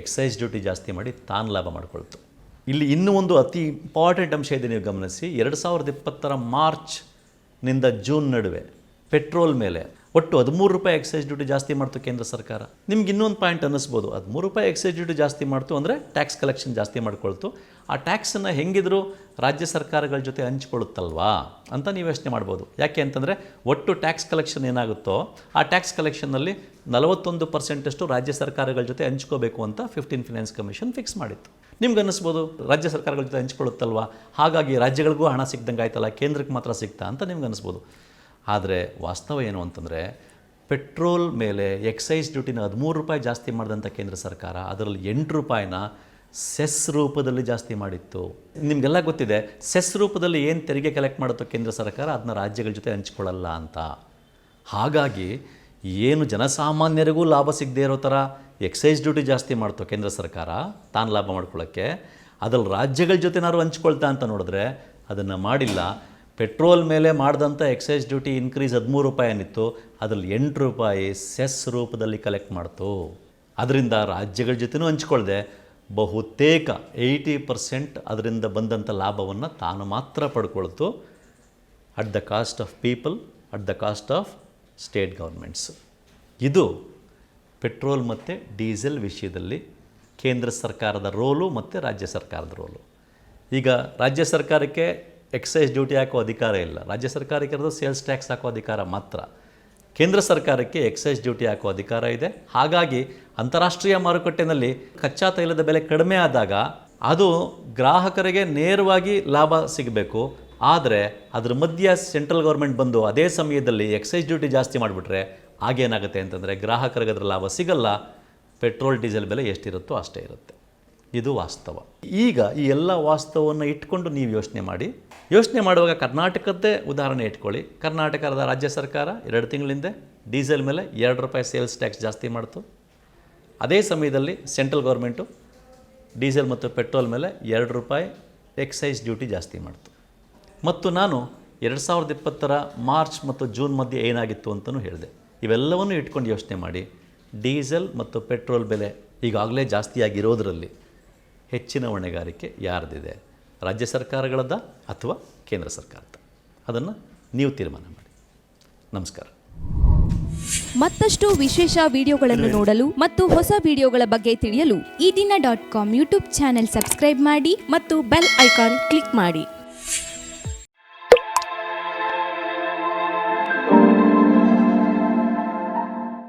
ಎಕ್ಸೈಸ್ ಡ್ಯೂಟಿ ಜಾಸ್ತಿ ಮಾಡಿ ತಾನು ಲಾಭ ಮಾಡಿಕೊಳ್ತು. ಇಲ್ಲಿ ಇನ್ನೂ ಒಂದು ಅತಿ ಇಂಪಾರ್ಟೆಂಟ್ ಅಂಶ ಇದೆ ನೀವು ಗಮನಿಸಿ, ಎರಡು ಸಾವಿರದ ಇಪ್ಪತ್ತರ ಮಾರ್ಚ್ನಿಂದ ಜೂನ್ ನಡುವೆ ಪೆಟ್ರೋಲ್ ಮೇಲೆ ಒಟ್ಟು ಹದಿಮೂರು ರೂಪಾಯಿ ಎಕ್ಸೈಸ್ ಡ್ಯೂಟಿ ಜಾಸ್ತಿ ಮಾಡ್ತು ಕೇಂದ್ರ ಸರ್ಕಾರ. ನಿಮ್ಗೆ ಇನ್ನೊಂದು ಪಾಯಿಂಟ್ ಅನ್ನಿಸ್ಬೋದು. ಹದಿಮೂರು ರೂಪಾಯಿ ಎಕ್ಸೈಸ್ ಡ್ಯೂಟಿ ಜಾಸ್ತಿ ಮಾಡ್ತು ಅಂದರೆ ಟ್ಯಾಕ್ಸ್ ಕಲೆಕ್ಷನ್ ಜಾಸ್ತಿ ಮಾಡ್ಕೊಳ್ತು. ಆ ಟ್ಯಾಕ್ಸನ್ನು ಹೆಂಗಿದ್ರು ರಾಜ್ಯ ಸರ್ಕಾರಗಳ ಜೊತೆ ಹಂಚ್ಕೊಳ್ಳುತ್ತಲ್ವಾ ಅಂತ ನೀವು ಯೋಚನೆ ಮಾಡ್ಬೋದು. ಯಾಕೆ ಅಂತಂದರೆ ಒಟ್ಟು ಟ್ಯಾಕ್ಸ್ ಕಲೆಕ್ಷನ್ ಏನಾಗುತ್ತೋ ಆ ಟ್ಯಾಕ್ಸ್ ಕಲೆಕ್ಷನ್ನಲ್ಲಿ ನಲವತ್ತೊಂದು ಪರ್ಸೆಂಟಷ್ಟು ರಾಜ್ಯ ಸರ್ಕಾರಗಳ ಜೊತೆ ಹಂಚ್ಕೋಬೇಕು ಅಂತ ಫಿಫ್ಟೀನ್ ಫಿನಾನ್ಸ್ ಕಮಿಷನ್ ಫಿಕ್ಸ್ ಮಾಡಿತ್ತು. ನಿಮ್ಗೆ ಅನ್ನಿಸ್ಬೋದು ರಾಜ್ಯ ಸರ್ಕಾರಗಳ ಜೊತೆ ಹಂಚ್ಕೊಳ್ಳುತ್ತಲ್ವಾ? ಹಾಗಾಗಿ ರಾಜ್ಯಗಳಿಗೂ ಹಣ ಸಿಗ್ದಂಗೆ ಆಯ್ತಲ್ಲ ಕೇಂದ್ರಕ್ಕೆ ಮಾತ್ರ ಸಿಗ್ತಾ ಅಂತ ನಿಮ್ಗೆ ಅನ್ನಿಸ್ಬೋದು. ಆದರೆ ವಾಸ್ತವ ಏನು ಅಂತಂದರೆ ಪೆಟ್ರೋಲ್ ಮೇಲೆ ಎಕ್ಸೈಸ್ ಡ್ಯೂಟಿನ ಹದಿಮೂರು ರೂಪಾಯಿ ಜಾಸ್ತಿ ಮಾಡಿದಂಥ ಕೇಂದ್ರ ಸರ್ಕಾರ ಅದರಲ್ಲಿ ಎಂಟು ರೂಪಾಯಿನ ಸೆಸ್ ರೂಪದಲ್ಲಿ ಜಾಸ್ತಿ ಮಾಡಿತ್ತು. ನಿಮಗೆಲ್ಲ ಗೊತ್ತಿದೆ, ಸೆಸ್ ರೂಪದಲ್ಲಿ ಏನು ತೆರಿಗೆ ಕಲೆಕ್ಟ್ ಮಾಡುತ್ತೋ ಕೇಂದ್ರ ಸರ್ಕಾರ ಅದನ್ನ ರಾಜ್ಯಗಳ ಜೊತೆ ಹಂಚ್ಕೊಳ್ಳಲ್ಲ ಅಂತ. ಹಾಗಾಗಿ ಏನು ಜನಸಾಮಾನ್ಯರಿಗೂ ಲಾಭ ಸಿಗದೇ ಇರೋ ಥರ ಎಕ್ಸೈಸ್ ಡ್ಯೂಟಿ ಜಾಸ್ತಿ ಮಾಡ್ತೋ ಕೇಂದ್ರ ಸರ್ಕಾರ ತಾನು ಲಾಭ ಮಾಡ್ಕೊಳ್ಳೋಕ್ಕೆ, ಅದ್ರಲ್ಲಿ ರಾಜ್ಯಗಳ ಜೊತೆನಾದ್ರು ಹಂಚ್ಕೊಳ್ತಾ ಅಂತ ನೋಡಿದ್ರೆ ಅದನ್ನು ಮಾಡಿಲ್ಲ. ಪೆಟ್ರೋಲ್ ಮೇಲೆ ಮಾಡಿದಂಥ ಎಕ್ಸೈಸ್ ಡ್ಯೂಟಿ ಇನ್ಕ್ರೀಸ್ ಹದಿಮೂರು ರೂಪಾಯಿ ಏನಿತ್ತು ಅದರಲ್ಲಿ ಎಂಟು ರೂಪಾಯಿ ಸೆಸ್ ರೂಪದಲ್ಲಿ ಕಲೆಕ್ಟ್ ಮಾಡ್ತು. ಅದರಿಂದ ರಾಜ್ಯಗಳ ಜೊತೆನೂ ಹಂಚ್ಕೊಳ್ದೆ, ಬಹುತೇಕ ಏಯ್ಟಿ ಪರ್ಸೆಂಟ್ ಅದರಿಂದ ಬಂದಂಥ ಲಾಭವನ್ನು ತಾನು ಮಾತ್ರ ಪಡ್ಕೊಳ್ತು at the cost of people at the cost of state governments ಇದು ಪೆಟ್ರೋಲ್ ಮತ್ತು ಡೀಸೆಲ್ ವಿಷಯದಲ್ಲಿ ಕೇಂದ್ರ ಸರ್ಕಾರದ ರೋಲು ಮತ್ತು ರಾಜ್ಯ ಸರ್ಕಾರದ ರೋಲು. ಈಗ ರಾಜ್ಯ ಸರ್ಕಾರಕ್ಕೆ ಎಕ್ಸೈಸ್ ಡ್ಯೂಟಿ ಹಾಕೋ ಅಧಿಕಾರ ಇಲ್ಲ. ರಾಜ್ಯ ಸರ್ಕಾರಕ್ಕೆ ಇರೋದು ಸೇಲ್ಸ್ ಟ್ಯಾಕ್ಸ್ ಹಾಕೋ ಅಧಿಕಾರ ಮಾತ್ರ. ಕೇಂದ್ರ ಸರ್ಕಾರಕ್ಕೆ ಎಕ್ಸೈಸ್ ಡ್ಯೂಟಿ ಹಾಕೋ ಅಧಿಕಾರ ಇದೆ. ಹಾಗಾಗಿ ಅಂತಾರಾಷ್ಟ್ರೀಯ ಮಾರುಕಟ್ಟೆಯಲ್ಲಿ ಕಚ್ಚಾ ತೈಲದ ಬೆಲೆ ಕಡಿಮೆ ಆದಾಗ ಅದು ಗ್ರಾಹಕರಿಗೆ ನೇರವಾಗಿ ಲಾಭ ಸಿಗಬೇಕು. ಆದರೆ ಅದ್ರ ಮಧ್ಯ ಸೆಂಟ್ರಲ್ ಗೌರ್ಮೆಂಟ್ ಬಂದು ಅದೇ ಸಮಯದಲ್ಲಿ ಎಕ್ಸೈಸ್ ಡ್ಯೂಟಿ ಜಾಸ್ತಿ ಮಾಡಿಬಿಟ್ರೆ ಆಗೇನಾಗುತ್ತೆ ಅಂತಂದರೆ ಗ್ರಾಹಕರಿಗೆ ಅದರ ಲಾಭ ಸಿಗಲ್ಲ. ಪೆಟ್ರೋಲ್, ಡೀಸೆಲ್ ಬೆಲೆ ಎಷ್ಟಿರುತ್ತೋ ಅಷ್ಟೇ ಇರುತ್ತೆ. ಇದು ವಾಸ್ತವ. ಈಗ ಈ ಎಲ್ಲ ವಾಸ್ತವವನ್ನು ಇಟ್ಕೊಂಡು ನೀವು ಯೋಚನೆ ಮಾಡಿ. ಯೋಚನೆ ಮಾಡುವಾಗ ಕರ್ನಾಟಕದ್ದೇ ಉದಾಹರಣೆ ಇಟ್ಕೊಳ್ಳಿ. ಕರ್ನಾಟಕದ ರಾಜ್ಯ ಸರ್ಕಾರ ಎರಡು ತಿಂಗಳಿಂದ ಡೀಸೆಲ್ ಮೇಲೆ ಎರಡು ರೂಪಾಯಿ ಸೇಲ್ಸ್ ಟ್ಯಾಕ್ಸ್ ಜಾಸ್ತಿ ಮಾಡ್ತು. ಅದೇ ಸಮಯದಲ್ಲಿ ಸೆಂಟ್ರಲ್ ಗೌರ್ಮೆಂಟು ಡೀಸೆಲ್ ಮತ್ತು ಪೆಟ್ರೋಲ್ ಮೇಲೆ ಎರಡು ರೂಪಾಯಿ ಎಕ್ಸೈಸ್ ಡ್ಯೂಟಿ ಜಾಸ್ತಿ ಮಾಡ್ತು. ಮತ್ತು ನಾನು ಎರಡು ಸಾವಿರದ ಇಪ್ಪತ್ತರ ಮಾರ್ಚ್ ಮತ್ತು ಜೂನ್ ಮಧ್ಯೆ ಏನಾಗಿತ್ತು ಅಂತಲೂ ಹೇಳಿದೆ. ಇವೆಲ್ಲವನ್ನೂ ಇಟ್ಕೊಂಡು ಯೋಚನೆ ಮಾಡಿ. ಡೀಸೆಲ್ ಮತ್ತು ಪೆಟ್ರೋಲ್ ಬೆಲೆ ಈಗಾಗಲೇ ಜಾಸ್ತಿಯಾಗಿರೋದರಲ್ಲಿ ಹೆಚ್ಚಿನ ಹೊಣೆಗಾರಿಕೆ ಯಾರದಿದೆ? ರಾಜ್ಯ ಸರ್ಕಾರಗಳದ್ದ ಅಥವಾ ಕೇಂದ್ರ ಸರ್ಕಾರದ? ಅದನ್ನು ನೀವು ತೀರ್ಮಾನ ಮಾಡಿ. ನಮಸ್ಕಾರ. ಮತ್ತಷ್ಟು ವಿಶೇಷ ವಿಡಿಯೋಗಳನ್ನು ನೋಡಲು ಮತ್ತು ಹೊಸ ವಿಡಿಯೋಗಳ ಬಗ್ಗೆ ತಿಳಿಯಲು ಈ ದಿನ dot com YouTube channel subscribe ಮಾಡಿ ಮತ್ತು ಬೆಲ್ ಐಕಾನ್ ಕ್ಲಿಕ್ ಮಾಡಿ.